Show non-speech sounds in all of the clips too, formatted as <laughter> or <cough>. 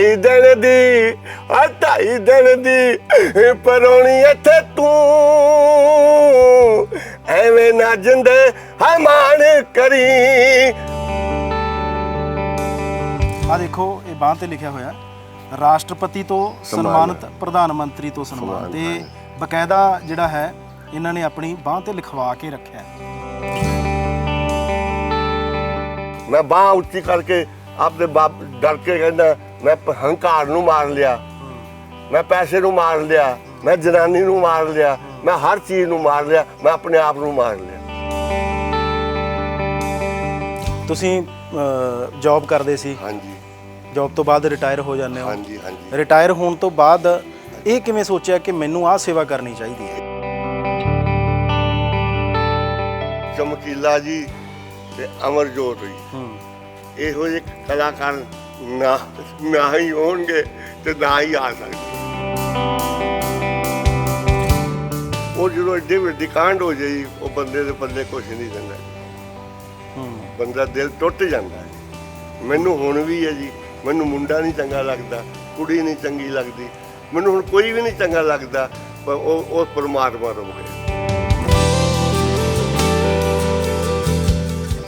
ਢਾਈ ਦਿਨ ਦੀ ਆ ਢਾਈ ਦਿਨ ਦੀ ਪਰੋਣੀ ਇੱਥੇ ਤੂੰ। ਐਵੇਂ ਨਾ ਜਿੰਦੇ ਹਮਾਨ ਕਰੀ। ਆ ਦੇਖੋ ਇਹ ਬਾਂਹ ਤੇ ਲਿਖਿਆ ਹੋਇਆ। ਰਾਸ਼ਟਰਪਤੀ ਤੋਂ ਸਨਮਾਨਿਤ ਪ੍ਰਧਾਨ ਮੰਤਰੀ ਤੋਂ ਸਨਮਾਨ। ਤੇ ਬਕਾਇਦਾ ਜਿਹੜਾ ਹੈ ਇਹਨਾਂ ਨੇ ਆਪਣੀ ਬਾਂਹ ਤੇ ਲਿਖਵਾ ਕੇ ਰੱਖਿਆ। ਹੈ। ਮੈਂ ਬਾਹ ਉੱਚੀ ਕਰਕੇ ਆਪਣੇ ਬਾਪ ਡਰ ਕੇ ਕਹਿੰਦਾ ਮੈਂ ਪ- ਹੰਕਾਰ ਨੂੰ ਮਾਰ ਲਿਆ। ਮੈਂ ਪੈਸੇ ਨੂੰ ਮਾਰ ਲਿਆ। ਮੈਂ ਜਨਾਨੀ ਨੂੰ ਮਾਰ ਲਿਆ। ਮੈਂ ਹਰ ਚੀਜ਼ ਨੂੰ ਮਾਰ ਲਿਆ। ਮੈਂ ਆਪਣੇ ਆਪ ਨੂੰ ਮਾਰ ਲਿਆ। ਤੁਸੀਂ ਜੌਬ ਕਰਦੇ ਸੀ। ਹਾਂਜੀ। ਜੌਬ ਤੋਂ ਬਾਅਦ ਰਿਟਾਇਰ ਹੋ ਜਾਂਦੇ ਹੋ। ਹਾਂਜੀ ਹਾਂਜੀ। ਰਿਟਾਇਰ ਹੋਣ ਤੋਂ ਬਾਅਦ ਇਹ ਕਿਵੇਂ ਸੋਚਿਆ ਕਿ ਮੈਨੂੰ ਆਹ ਸੇਵਾ ਕਰਨੀ ਚਾਹੀਦੀ ਹੈ? ਚਮਕੀਲਾ ਜੀ ਤੇ ਅਮਰਜੋਤ ਜੀ। ਹੂੰ। ਇਹੋ ਜਿਹੇ ਕਲਾਕਾਰ ਨਾ ਨਾ ਹੀ ਹੋਣਗੇ ਤੇ ਨਾ ਹੀ ਆ ਸਕਦੇ। ਉਹ ਜਦੋਂ ਏਡੀ ਵੱਡੀ ਕਾਂਡ ਹੋ ਜਾਈ ਉਹ ਬੰਦੇ ਦੇ ਪੱਲੇ ਕੁਝ ਨਹੀਂ ਰਹਿੰਦਾ। ਹੂੰ। ਬੰਦਾ ਦਿਲ ਟੁੱਟ ਜਾਂਦਾ ਹੈ ਮੈਨੂੰ ਹੁਣ ਵੀ ਹੈ ਜੀ ਮੈਨੂੰ ਮੁੰਡਾ ਨਹੀਂ ਚੰਗਾ ਲੱਗਦਾ ਕੁੜੀ ਨਹੀਂ ਚੰਗੀ ਲੱਗਦੀ ਮੈਨੂੰ ਹੁਣ ਕੋਈ ਵੀ ਨਹੀਂ ਚੰਗਾ ਲੱਗਦਾ ਪਰ ਉਹ ਉਹ ਪਰਮਾਤਮਾ ਰੁਕ ਗਿਆ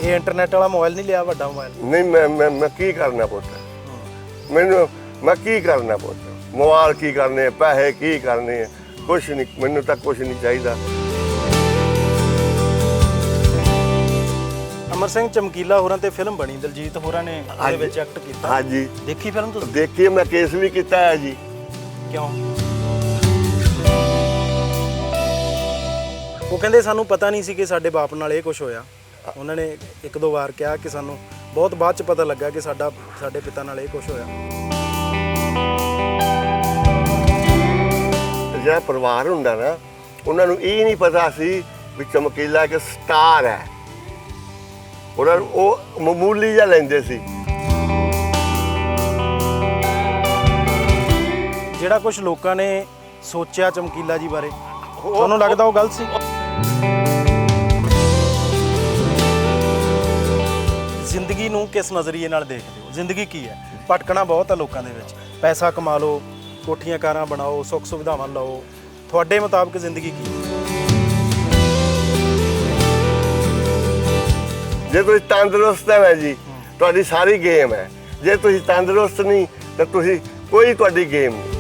ਇਹ ਇੰਟਰਨੈਟ ਵਾਲਾ ਮੋਬਾਈਲ ਨਹੀਂ ਲਿਆ ਵੱਡਾ ਮੋਬਾਈਲ ਨਹੀਂ ਮੈਂ ਮੈਂ ਕੀ ਕਰਨਾ ਪੁੱਤ? ਮੈਨੂੰ ਮੈਂ ਕੀ ਕਰਨਾ ਪੁੱਤ? ਮੋਬਾਈਲ ਕੀ ਕਰਨੇ ਆ, ਪੈਸੇ ਕੀ ਕਰਨੇ ਆ? ਕੁਛ ਨਹੀਂ ਮੈਨੂੰ ਤਾਂ ਕੁਛ ਨਹੀਂ ਚਾਹੀਦਾ। ਅਮਰ ਸਿੰਘ ਚਮਕੀਲਾ ਹੋਰਾਂ ਤੇ ਫਿਲਮ ਬਣੀ ਦਲਜੀਤ ਹੋਰਾਂ ਨੇ ਉਹਦੇ ਹਾਂਜੀ। ਵਿੱਚ ਐਕਟ ਕੀਤਾ। ਹਾਂਜੀ। ਦੇਖੀ ਫਿਲਮ ਤੁਸੀਂ? ਦੇਖੀਏ ਮੈਂ ਕੇਸ ਵੀ ਕੀਤਾ ਹੈ ਜੀ। ਕਿਉਂ? ਉਹ ਕਹਿੰਦੇ ਸਾਨੂੰ ਪਤਾ ਨਹੀਂ ਸੀ ਕਿ ਸਾਡੇ ਬਾਪ ਨਾਲ ਇਹ ਕੁਝ ਹੋਇਆ। ਉਹਨਾਂ ਨੇ ਇੱਕ ਦੋ ਵਾਰ ਕਿਹਾ ਕਿ ਸਾਨੂੰ ਬਹੁਤ ਬਾਅਦ ਚ ਪਤਾ ਲੱਗਾ ਕਿ ਸਾਡਾ ਸਾਡੇ ਪਿਤਾ ਨਾਲ ਇਹ ਕੁਝ ਹੋਇਆ। ਜਿਹੜਾ ਪਰਿਵਾਰ ਹੁੰਦਾ ਨਾ ਉਹਨਾਂ ਨੂੰ ਇਹ ਨਹੀਂ ਪਤਾ ਸੀ ਵੀ ਚਮਕੀਲਾ ਇੱਕ ਸਟਾਰ ਹੈ। ਉਹਨਾਂ ਨੂੰ ਉਹ ਮਾਮੂਲੀ ਜਿਹਾ ਲੈਂਦੇ ਸੀ। ਜਿਹੜਾ ਕੁਝ ਲੋਕਾਂ ਨੇ ਸੋਚਿਆ ਚਮਕੀਲਾ ਜੀ ਬਾਰੇ ਤੁਹਾਨੂੰ ਲੱਗਦਾ ਉਹ ਗਲਤ ਸੀ? ਜ਼ਿੰਦਗੀ ਨੂੰ ਕਿਸ ਨਜ਼ਰੀਏ ਨਾਲ ਦੇਖਦੇ ਹੋ? ਜ਼ਿੰਦਗੀ ਕੀ ਹੈ? ਭਟਕਣਾ ਬਹੁਤ ਹੈ ਲੋਕਾਂ ਦੇ ਵਿੱਚ। ਪੈਸਾ ਕਮਾ ਲਓ ਕੋਠੀਆਂ ਕਾਰਾਂ ਬਣਾਓ ਸੁੱਖ ਸੁਵਿਧਾਵਾਂ ਲਓ। ਤੁਹਾਡੇ ਮੁਤਾਬਕ ਜ਼ਿੰਦਗੀ ਕੀ ਹੈ? ਜੇ ਤੁਸੀਂ ਤੰਦਰੁਸਤ ਹੈ ਨਾ ਜੀ ਤੁਹਾਡੀ ਸਾਰੀ ਗੇਮ ਹੈ। ਜੇ ਤੁਸੀਂ ਤੰਦਰੁਸਤ ਨਹੀਂ ਤਾਂ ਤੁਸੀਂ ਕੋਈ ਤੁਹਾਡੀ ਗੇਮ ਨਹੀਂ।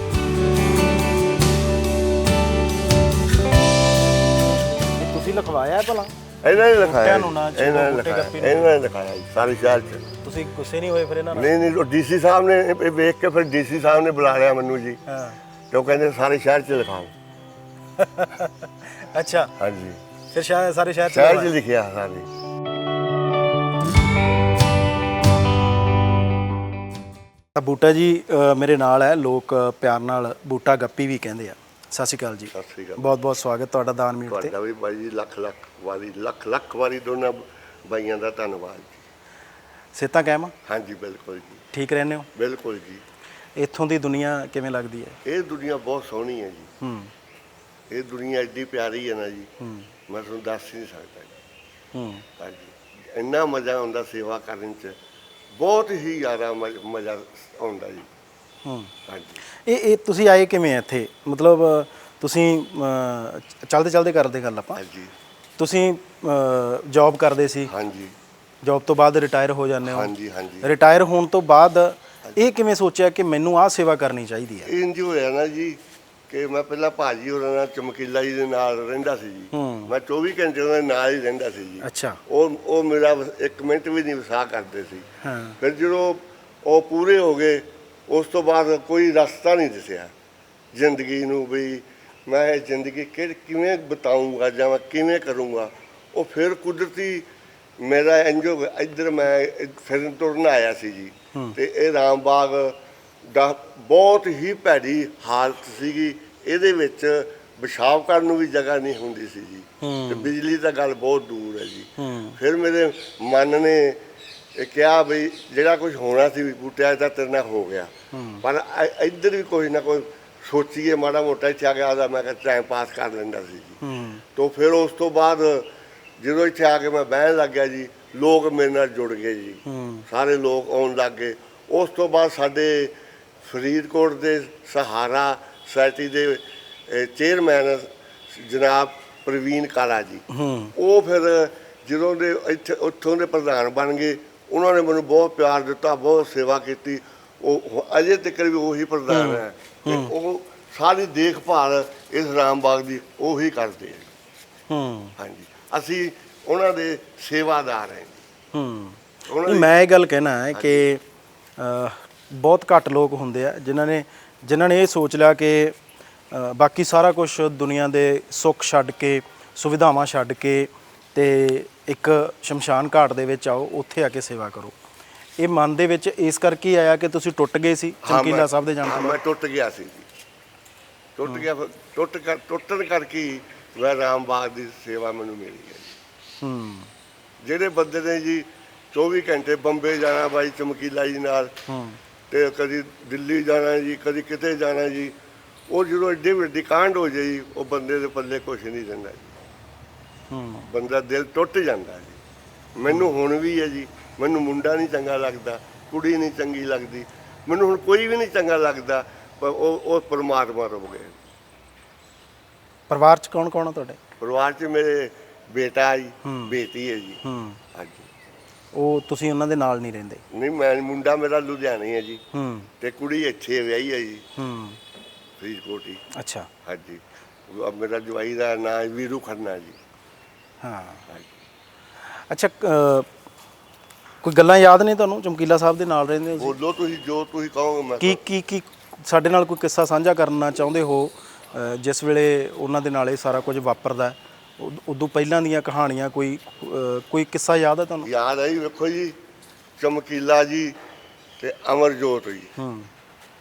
ਤੁਸੀਂ ਲਿਖਵਾਇਆ ਭਲਾ? ਇਹਨਾਂ ਨੇ ਲਿਖਾਇਆ ਬੂਟਿਆਂ ਨੂੰ ਜੀ, ਛੇੜੋ, ਇਹਨਾਂ ਨੇ ਬੂਟੇ ਲਿਖਾਇਆ ਨੂੰ। ਇਹਨਾਂ ਨੇ। ਲਿਖਾਇਆ ਜੀ ਸਾਰੇ ਸ਼ਹਿਰ ਚ। ਤੁਸੀਂ ਗੁੱਸੇ ਨਹੀਂ ਹੋਏ ਫਿਰ ਇਹਨਾਂ ਨਾਲ? ਨਹੀਂ ਨਹੀਂ ਉਹ ਡੀਸੀ ਸਾਹਿਬ ਨੇ ਇਹ ਵੇਖ ਕੇ ਫਿਰ ਡੀਸੀ ਸਾਹਿਬ ਨੇ ਬੁਲਾ ਲਿਆ ਮੈਨੂੰ ਜੀ। ਹਾਂ। ਤੇ ਉਹ ਕਹਿੰਦੇ ਸਾਰੇ ਸ਼ਹਿਰ ਚ ਲਿਖਾਓ। <laughs> ਅੱਛਾ। ਹਾਂਜੀ। ਫਿਰ ਸ਼ਾਇਦ ਸਾਰੇ ਸ਼ਹਿਰ ਚ ਸ਼ਹਿਰ ਚ। ਲਿਖਿਆ ਸਾਰੇ। ਤਾਂ ਬੂਟਾ ਜੀ ਅ, ਮੇਰੇ ਨਾਲ ਹੈ ਲੋਕ ਪਿਆਰ ਨਾਲ ਬੂਟਾ ਗੱਪੀ ਵੀ ਕਹਿੰਦੇ ਆ। ਸਤਿ ਸ਼੍ਰੀ ਅਕਾਲ ਜੀ। ਸਤਿ ਸ੍ਰੀ ਅਕਾਲ। ਬਹੁਤ ਬਹੁਤ ਸਵਾਗਤ ਤੁਹਾਡਾ ਦਾਨ ਮੀਟ ਤੇ। ਤੁਹਾਡਾ ਵੀ ਬਾਈ ਜੀ ਲੱਖ ਲੱਖ ਵਾਰੀ ਲੱਖ ਲੱਖ ਵਾਰੀ ਦੋਨਾਂ ਬਾਈਆਂ ਦਾ ਧੰਨਵਾਦ ਜੀ। ਸੇਤਾ ਕਹਿਮਾ ਹਾਂਜੀ ਬਿਲਕੁਲ ਜੀ। ਠੀਕ ਰਹਿੰਦੇ ਹੋ? ਬਿਲਕੁਲ ਜੀ। ਇੱਥੋਂ ਦੀ ਦੁਨੀਆ ਕਿਵੇਂ ਲੱਗਦੀ ਹੈ? ਇਹ ਦੁਨੀਆ ਬਹੁਤ ਸੋਹਣੀ ਹੈ ਜੀ। ਹੂੰ। ਇਹ ਦੁਨੀਆ ਐਡੀ ਪਿਆਰੀ ਹੈ ਨਾ ਜੀ। ਹੂੰ। ਮੈਂ ਤੁਹਾਨੂੰ ਦੱਸ ਨਹੀਂ ਸਕਦਾ ਜੀ। ਹੂੰ। ਹਾਂਜੀ। ਇੰਨਾ ਮਜ਼ਾ ਆਉਂਦਾ ਸੇਵਾ ਕਰਨ ਚ। ਬਹੁਤ ਹੀ ਜ਼ਿਆਦਾ ਮਜ਼ਾ ਆਉਂਦਾ ਜੀ। ਹੂੰ ਹਾਂਜੀ ਇਹ ਇਹ ਤੁਸੀਂ ਆਏ ਕਿਵੇਂ ਇੱਥੇ? ਮਤਲਬ ਤੁਸੀਂ ਚਲਦੇ ਚਲਦੇ ਕਰਦੇ ਗੱਲ ਆਪਾਂ? ਹਾਂਜੀ। ਤੁਸੀਂ ਜੌਬ ਕਰਦੇ ਸੀ? ਹਾਂਜੀ। ਜੌਬ ਤੋਂ ਬਾਅਦ ਰਿਟਾਇਰ ਹੋ ਜਾਂਦੇ ਹੋ? ਹਾਂਜੀ ਹਾਂਜੀ। ਰਿਟਾਇਰ ਹੋਣ ਤੋਂ ਬਾਅਦ ਇਹ ਕਿਵੇਂ ਸੋਚਿਆ ਕਿ ਮੈਨੂੰ ਆਹ ਸੇਵਾ ਕਰਨੀ ਚਾਹੀਦੀ ਹੈ? ਇੰਜ ਹੋਇਆ ਨਾ ਜੀ ਕਿ ਮੈਂ ਪਹਿਲਾਂ ਭਾਜੀ ਹੋਰਾਂ ਨਾਲ ਚਮਕੀਲਾ ਜੀ ਦੇ ਨਾਲ ਰਹਿੰਦਾ ਸੀ ਜੀ। ਮੈਂ 24 ਘੰਟੇ ਉਹਨਾਂ ਦੇ ਨਾਲ ਹੀ ਰਹਿੰਦਾ ਸੀ ਜੀ। ਅੱਛਾ। ਉਹ ਉਹ ਮੇਰਾ ਇੱਕ ਮਿੰਟ ਵੀ ਨਹੀਂ ਵਸਾ ਕਰਦੇ ਸੀ। ਹਾਂ। ਫਿਰ ਜਦੋਂ ਉਹ ਪੂਰੇ ਹੋ ਗਏ ਉਸ ਤੋਂ ਬਾਅਦ ਕੋਈ ਰਸਤਾ ਨਹੀਂ ਦਿਸਿਆ। ਜ਼ਿੰਦਗੀ ਨੂੰ ਵੀ ਮੈਂ ਇਹ ਜ਼ਿੰਦਗੀ ਕਿ ਕਿਵੇਂ ਬਿਤਾਉਂਗਾ ਜਾਂ ਮੈਂ ਕਿਵੇਂ ਕਰੂੰਗਾ ਉਹ ਫਿਰ ਕੁਦਰਤੀ ਮੇਰਾ ਇੰਜੋ ਇੱਧਰ ਮੈਂ ਫਿਰਨ ਤੁਰਨ ਆਇਆ ਸੀ ਜੀ। ਤੇ ਇਹ ਰਾਮਬਾਗ ਦਾ ਬਹੁਤ ਹੀ ਭੈੜੀ ਹਾਲਤ ਸੀਗੀ। ਇਹਦੇ ਵਿੱਚ ਪਿਸ਼ਾਬ ਕਰਨ ਨੂੰ ਵੀ ਜਗ੍ਹਾ ਨਹੀਂ ਹੁੰਦੀ ਸੀ ਜੀ। ਤੇ ਬਿਜਲੀ ਦਾ ਗੱਲ ਬਹੁਤ ਦੂਰ ਹੈ ਜੀ। ਫਿਰ ਮੇਰੇ ਮਨ ਨੇ ਇਹ ਕਿਹਾ ਵੀ ਜਿਹੜਾ ਕੁਝ ਹੋਣਾ ਸੀ ਵੀ ਬੂਟਿਆ ਤਾਂ ਤੇਰੇ ਨਾਲ ਹੋ ਗਿਆ। ਪਰ ਇ- ਇੱਧਰ ਵੀ ਕੋਈ ਨਾ ਕੋਈ ਸੋਚੀਏ ਮਾੜਾ ਮੋਟਾ ਇੱਥੇ ਆ ਗਿਆ ਉਹਦਾ ਮੈਂ ਕਿਹਾ ਟਾਈਮ ਪਾਸ ਕਰ ਲੈਂਦਾ ਸੀ ਜੀ। ਹੂੰ। ਤੋਂ ਫਿਰ ਉਸ ਤੋਂ ਬਾਅਦ ਜਦੋਂ ਇੱਥੇ ਆ ਕੇ ਮੈਂ ਬਹਿਣ ਲੱਗ ਗਿਆ ਜੀ ਲੋਕ ਮੇਰੇ ਨਾਲ ਜੁੜ ਗਏ ਜੀ। ਹੂੰ। ਸਾਰੇ ਲੋਕ ਆਉਣ ਲੱਗ ਗਏ। ਉਸ ਤੋਂ ਬਾਅਦ ਸਾਡੇ ਫਰੀਦਕੋਟ ਦੇ ਸਹਾਰਾ ਸੁਸਾਇਟੀ ਦੇ ਚੇਅਰਮੈਨ ਜਨਾਬ ਪ੍ਰਵੀਨ ਕਾਲਾ ਜੀ। ਹੂੰ। ਉਹ ਫਿਰ ਜਦੋਂ ਦੇ ਇੱਥੇ ਉੱਥੋਂ ਦੇ ਪ੍ਰਧਾਨ ਬਣ ਗਏ ਉਹਨਾਂ ਨੇ ਮੈਨੂੰ ਬਹੁਤ ਪਿਆਰ ਦਿੱਤਾ ਬਹੁਤ ਸੇਵਾ ਕੀਤੀ। ਉਹ ਅਜੇ ਤੱਕ ਵੀ ਉਹੀ ਪ੍ਰਧਾਨ ਹੈ ਤੇ ਉਹ ਸਾਰੀ ਦੇਖਭਾਲ ਇਸ ਰਾਮਬਾਗ ਦੀ ਉਹੀ ਕਰਦੇ ਹੈ ਹੂੰ। ਹਾਂਜੀ। ਅਸੀਂ ਉਹਨਾਂ ਦੇ ਸੇਵਾਦਾਰ ਹਾਂ ਹੂੰ। ਮੈਂ ਇਹ ਗੱਲ ਕਹਿਣਾ ਹੈ ਕਿ ਬਹੁਤ ਘੱਟ ਲੋਕ ਹੁੰਦੇ ਆ ਜਿਨ੍ਹਾਂ ਨੇ ਜਿਨ੍ਹਾਂ ਨੇ ਇਹ ਸੋਚ ਲਿਆ ਕਿ ਬਾਕੀ ਸਾਰਾ ਕੁਝ ਦੁਨੀਆ ਦੇ ਸੁੱਖ ਛੱਡ ਕੇ ਸੁਵਿਧਾਵਾਂ ਛੱਡ ਕੇ ਤੇ ਇੱਕ ਸ਼ਮਸ਼ਾਨ ਘਾਟ ਦੇ ਵਿੱਚ ਆਓ ਉੱਥੇ ਆ ਕੇ ਸੇਵਾ ਕਰੋ। ਇਹ ਮਨ ਦੇ ਵਿੱਚ ਇਸ ਕਰਕੇ ਆਇਆ ਕਿ ਤੁਸੀਂ ਟੁੱਟ ਗਏ ਸੀ ਹਾਂ, ਚਮਕੀਲਾ ਮੈਂ- ਸਾਹਿਬ ਦੇ ਜਾਣ ਹਾਂ, ਤੋਂ ਮੈਂ ਬਾਅਦ? ਟੁੱਟ ਗਿਆ ਸੀ ਜੀ। ਟੁੱਟ ਗਿਆ ਫਿਰ- ਟੁੱਟ ਕਰ ਟੁੱਟਣ ਕਰਕੇ ਹੀ ਮੈਂ ਰਾਮਬਾਗ ਦੀ ਸੇਵਾ ਮੈਨੂੰ ਮਿਲੀ ਹੈ ਜੀ। ਹੂੰ। ਜਿਹੜੇ ਬੰਦੇ ਨੇ ਜੀ 24 ਘੰਟੇ ਬੰਬੇ ਜਾਣਾ ਬਾਈ ਚਮਕੀਲਾ ਜੀ ਨਾਲ ਹੂੰ। ਤੇ ਕਦੀ ਦਿੱਲੀ ਜਾਣਾ ਜੀ ਕਦੀ ਕਿਤੇ ਜਾਣਾ ਜੀ ਉਹ ਜਦੋਂ ਐਡੀ ਵੱਡੀ ਕਾਂਡ ਹੋ ਜਾਈ ਉਹ ਬੰਦੇ ਦੇ ਪੱਲੇ ਕੁਝ ਨਹੀਂ ਰਹਿੰਦਾ ਜੀ। ਬੰਦਾ ਦਿਲ ਟੁੱਟ ਜਾਂਦਾ ਜੀ। ਮੈਨੂੰ ਹੁਣ ਵੀ ਹੈ ਜੀ। ਮੈਨੂੰ ਮੁੰਡਾ ਨਹੀਂ ਚੰਗਾ ਲੱਗਦਾ ਕੁੜੀ ਨਹੀਂ ਚੰਗੀ ਲੱਗਦੀ। ਮੈਨੂੰ ਹੁਣ ਕੋਈ ਵੀ ਨਹੀਂ ਚੰਗਾ ਲੱਗਦਾ ਪਰ ਉਹ ਉਹ ਪਰਮਾਤਮਾ ਰੁਕ ਗਏ ਪਰਿਵਾਰ ਚ ਕੌਣ ਕੌਣ ਆ ਤੁਹਾਡੇ? ਪਰਿਵਾਰ 'ਚ ਮੇਰੇ ਬੇਟਾ ਜੀ। ਬੇਟੀ ਹੈ ਜੀ। ਹੂੰ। ਹਾਂਜੀ। ਉਹ ਤੁਸੀਂ ਉਹਨਾਂ ਦੇ ਨਾਲ ਨਹੀਂ ਰਹਿੰਦੇ? ਨਹੀਂ ਮੈਂ ਮੁੰਡਾ ਮੇਰਾ ਲੁਧਿਆਣੇ ਹੈ ਜੀ। ਹੂੰ। ਤੇ ਕੁੜੀ ਇੱਥੇ ਵਿਆਹੀ ਹੈ ਜੀ। ਹੂੰ। ਫਰੀਦਕੋਟ ਹੀ। ਅੱਛਾ। ਹਾਂਜੀ। ਉਹ ਮੇਰਾ ਜਵਾਈ ਦਾ ਨਾਂ ਹੈ ਵੀਰੂ ਖੰਨਾ ਜੀ। ਹਾਂ। ਅੱਛਾ ਅ, ਕੋਈ ਗੱਲਾਂ ਯਾਦ ਨੇ ਤੁਹਾਨੂੰ? ਚਮਕੀਲਾ ਸਾਹਿਬ ਦੇ ਨਾਲ ਰਹਿੰਦੇ ਹੋ ਤੁਸੀਂ? ਬੋਲੋ ਤੁਸੀਂ ਜੋ ਤੁਸੀਂ ਕਹੋਗੇ ਮੈਂ ਕੀ ਕੀ ਕੀ ਸਾਡੇ ਨਾਲ ਕੋਈ ਕਿੱਸਾ ਸਾਂਝਾ ਕਰਨਾ ਚਾਹੁੰਦੇ ਹੋ? ਅ, ਜਿਸ ਵੇਲੇ ਉਹਨਾਂ ਦੇ ਨਾਲ ਇਹ ਸਾਰਾ ਕੁਝ ਵਾਪਰਦਾ ਹੈ? ਉਦ- ਉਦੋਂ ਪਹਿਲਾਂ ਦੀਆਂ ਕਹਾਣੀਆਂ ਕੋਈ ਅ, ਕੋਈ ਕਿੱਸਾ ਯਾਦ ਹੈ ਤੁਹਾਨੂੰ? ਯਾਦ ਆਈ ਵੇਖੋ ਜੀ ਚਮਕੀਲਾ ਜੀ ਤੇ ਅਮਰਜੋਤ ਜੀ। ਹੂੰ।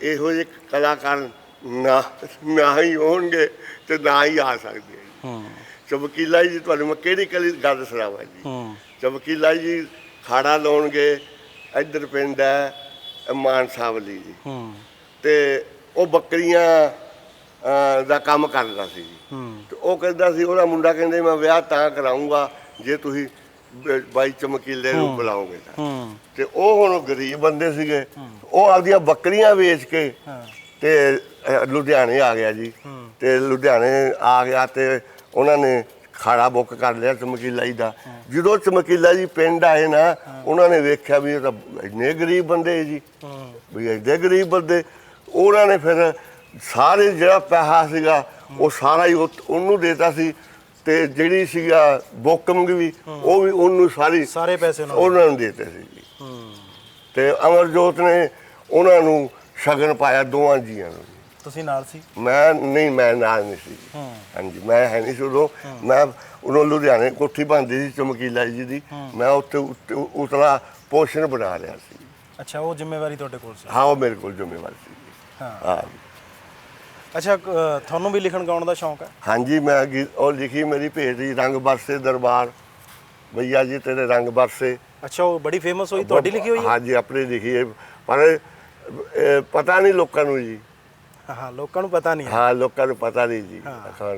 ਇਹੋ ਜਿਹੇ ਕਲਾਕਾਰ ਨਾ ਨਾ ਹੀ ਹੋਣਗੇ ਤੇ ਨਾ ਹੀ ਆ ਸਕਦੇ ਆ ਜੀ। ਹੂੰ। ਚਮਕੀਲਾ ਜੀ ਤੁਹਾਨੂੰ ਮੈਂ ਕਿਹੜੀ ਕਿਹੜੀ ਗੱਲ ਸੁਣਾਵਾਂ ਜੀ? ਹੂੰ। ਚਮਕੀਲਾ ਜੀ ਖਾੜਾ ਲਾਉਣਗੇ ਇੱਧਰ ਪਿੰਡ ਹੈ ਮਾਨਸਾਵਲੀ ਜੀ। ਹੂੰ। ਤੇ ਉਹ ਬੱਕਰੀਆਂ ਅਹ, ਦਾ ਕੰਮ ਕਰਦਾ ਸੀ ਜੀ। ਹੂੰ। ਤੇ ਉਹ ਕਹਿੰਦਾ ਸੀ ਉਹਦਾ ਮੁੰਡਾ ਕਹਿੰਦੇ ਮੈਂ ਵਿਆਹ ਤਾਂ ਕਰਾਉਂਗਾ ਜੇ ਤੁਸੀਂ ਬ- ਬਾਈ ਚਮਕੀਲੇ ਨੂੰ ਬੁਲਾਓਗੇ ਤਾਂ। ਹੂੰ। ਤੇ ਉਹ ਹੁਣ ਗਰੀਬ ਬੰਦੇ ਸੀਗੇ। ਉਹ ਆਪਦੀਆਂ ਬੱਕਰੀਆਂ ਵੇਚ ਕੇ ਹਾਂ। ਤੇ ਅਹ, ਲੁਧਿਆਣੇ ਆ ਗਿਆ ਜੀ। ਤੇ ਲੁਧਿਆਣੇ ਆ ਗਿਆ ਤੇ ਉਹਨਾਂ ਨੇ ਖਾੜਾ ਬੁੱਕ ਕਰ ਲਿਆ ਚਮਕੀਲਾ ਜੀ ਦਾ। ਜਦੋਂ ਚਮਕੀਲਾ ਜੀ ਪਿੰਡ ਆਏ ਨਾ ਉਹਨਾਂ ਨੇ ਵੇਖਿਆ ਵੀ ਇਹ ਤਾਂ ਇੰਨੇ ਗਰੀਬ ਬੰਦੇ ਜੀ। ਵੀ ਐਡੇ ਗਰੀਬ ਬੰਦੇ। ਉਹਨਾਂ ਨੇ ਫਿਰ ਸਾਰੇ ਜਿਹੜਾ ਪੈਸਾ ਸੀਗਾ ਉਹ ਸਾਰਾ ਹੀ ਉਹ- ਉਹਨੂੰ ਦੇਤਾ ਸੀ। ਤੇ ਜਿਹੜੀ ਸੀਗਾ ਬੁੱਕਮ ਵੀ ਉਹ ਵੀ ਉਹਨੂੰ ਸਾਰੀ ਸਾਰੇ ਪੈਸੇ ਉਹਨਾਂ ਨੂੰ ਦੇਤੇ ਸੀ ਜੀ। ਤੇ ਅਮਰਜੋਤ ਨੇ ਉਹਨਾਂ ਨੂੰ ਸ਼ਗਨ ਪਾਇਆ ਦੋਵਾਂ ਜੀਆਂ ਨੂੰ। ਤੁਸੀਂ ਨਾਲ ਸੀ? ਮੈਂ ਨਹੀਂ ਮੈਂ ਨਾਲ ਨਹੀਂ ਸੀ। ਹੂੰ। ਹਾਂਜੀ ਮੈਂ ਹੈ ਨਹੀਂ ਸੀ ਉਦੋਂ। ਮੈਂ ਉਦੋਂ ਲੁਧਿਆਣੇ ਕੋਠੀ ਬੰਦੀ ਸੀ ਚਮਕੀਲਾ ਜੀ ਦੀ। ਮੈਂ ਉੱਥੇ ਉੱਤੇ ਉਤਲਾ ਪੋਸ਼ਨ ਬਣਾ ਲਿਆ ਸੀ। ਅੱਛਾ ਉਹ ਜ਼ਿੰਮੇਵਾਰੀ ਤੁਹਾਡੇ ਕੋਲ ਸੀ? ਹਾਂ ਉਹ ਮੇਰੇ ਕੋਲ ਜ਼ਿੰਮੇਵਾਰ ਸੀ। ਹਾਂ। ਅੱਛਾ ਤੁਹਾਨੂੰ ਵੀ ਲਿਖਣ ਗਾਉਣ ਦਾ ਸ਼ੌਂਕ ਹੈ? ਹਾਂਜੀ ਮੈਂ ਉਹ ਲਿਖੀ ਮੇਰੀ ਭੇਟ ਜੀ ਰੰਗ ਬਰਸੇ ਦਰਬਾਰ। ਭਈਆ ਜੀ ਤੇਰੇ ਰੰਗ ਬਰਸੇ। ਅੱਛਾ ਉਹ ਬੜੀ ਫੇਮਸ ਹੋਈ ਤੁਹਾਡੀ ਲਿਖੀ ਹੋਈ ਹੈ? ਹਾਂਜੀ ਆਪਣੀ ਲਿਖੀ ਹੈ। ਪਰ ਪਤਾ ਨਹੀਂ ਲੋਕਾਂ ਨੂੰ ਜੀ। ਹਾਂ, ਹਾਂ ਲੋਕਾਂ ਨੂੰ ਪਤਾ ਨਹੀਂ ਹੈ। ਹਾਂ ਲੋਕਾਂ ਨੂੰ ਪਤਾ ਨਹੀਂ ਜੀ। ਹਾਂ। ਹਾਂ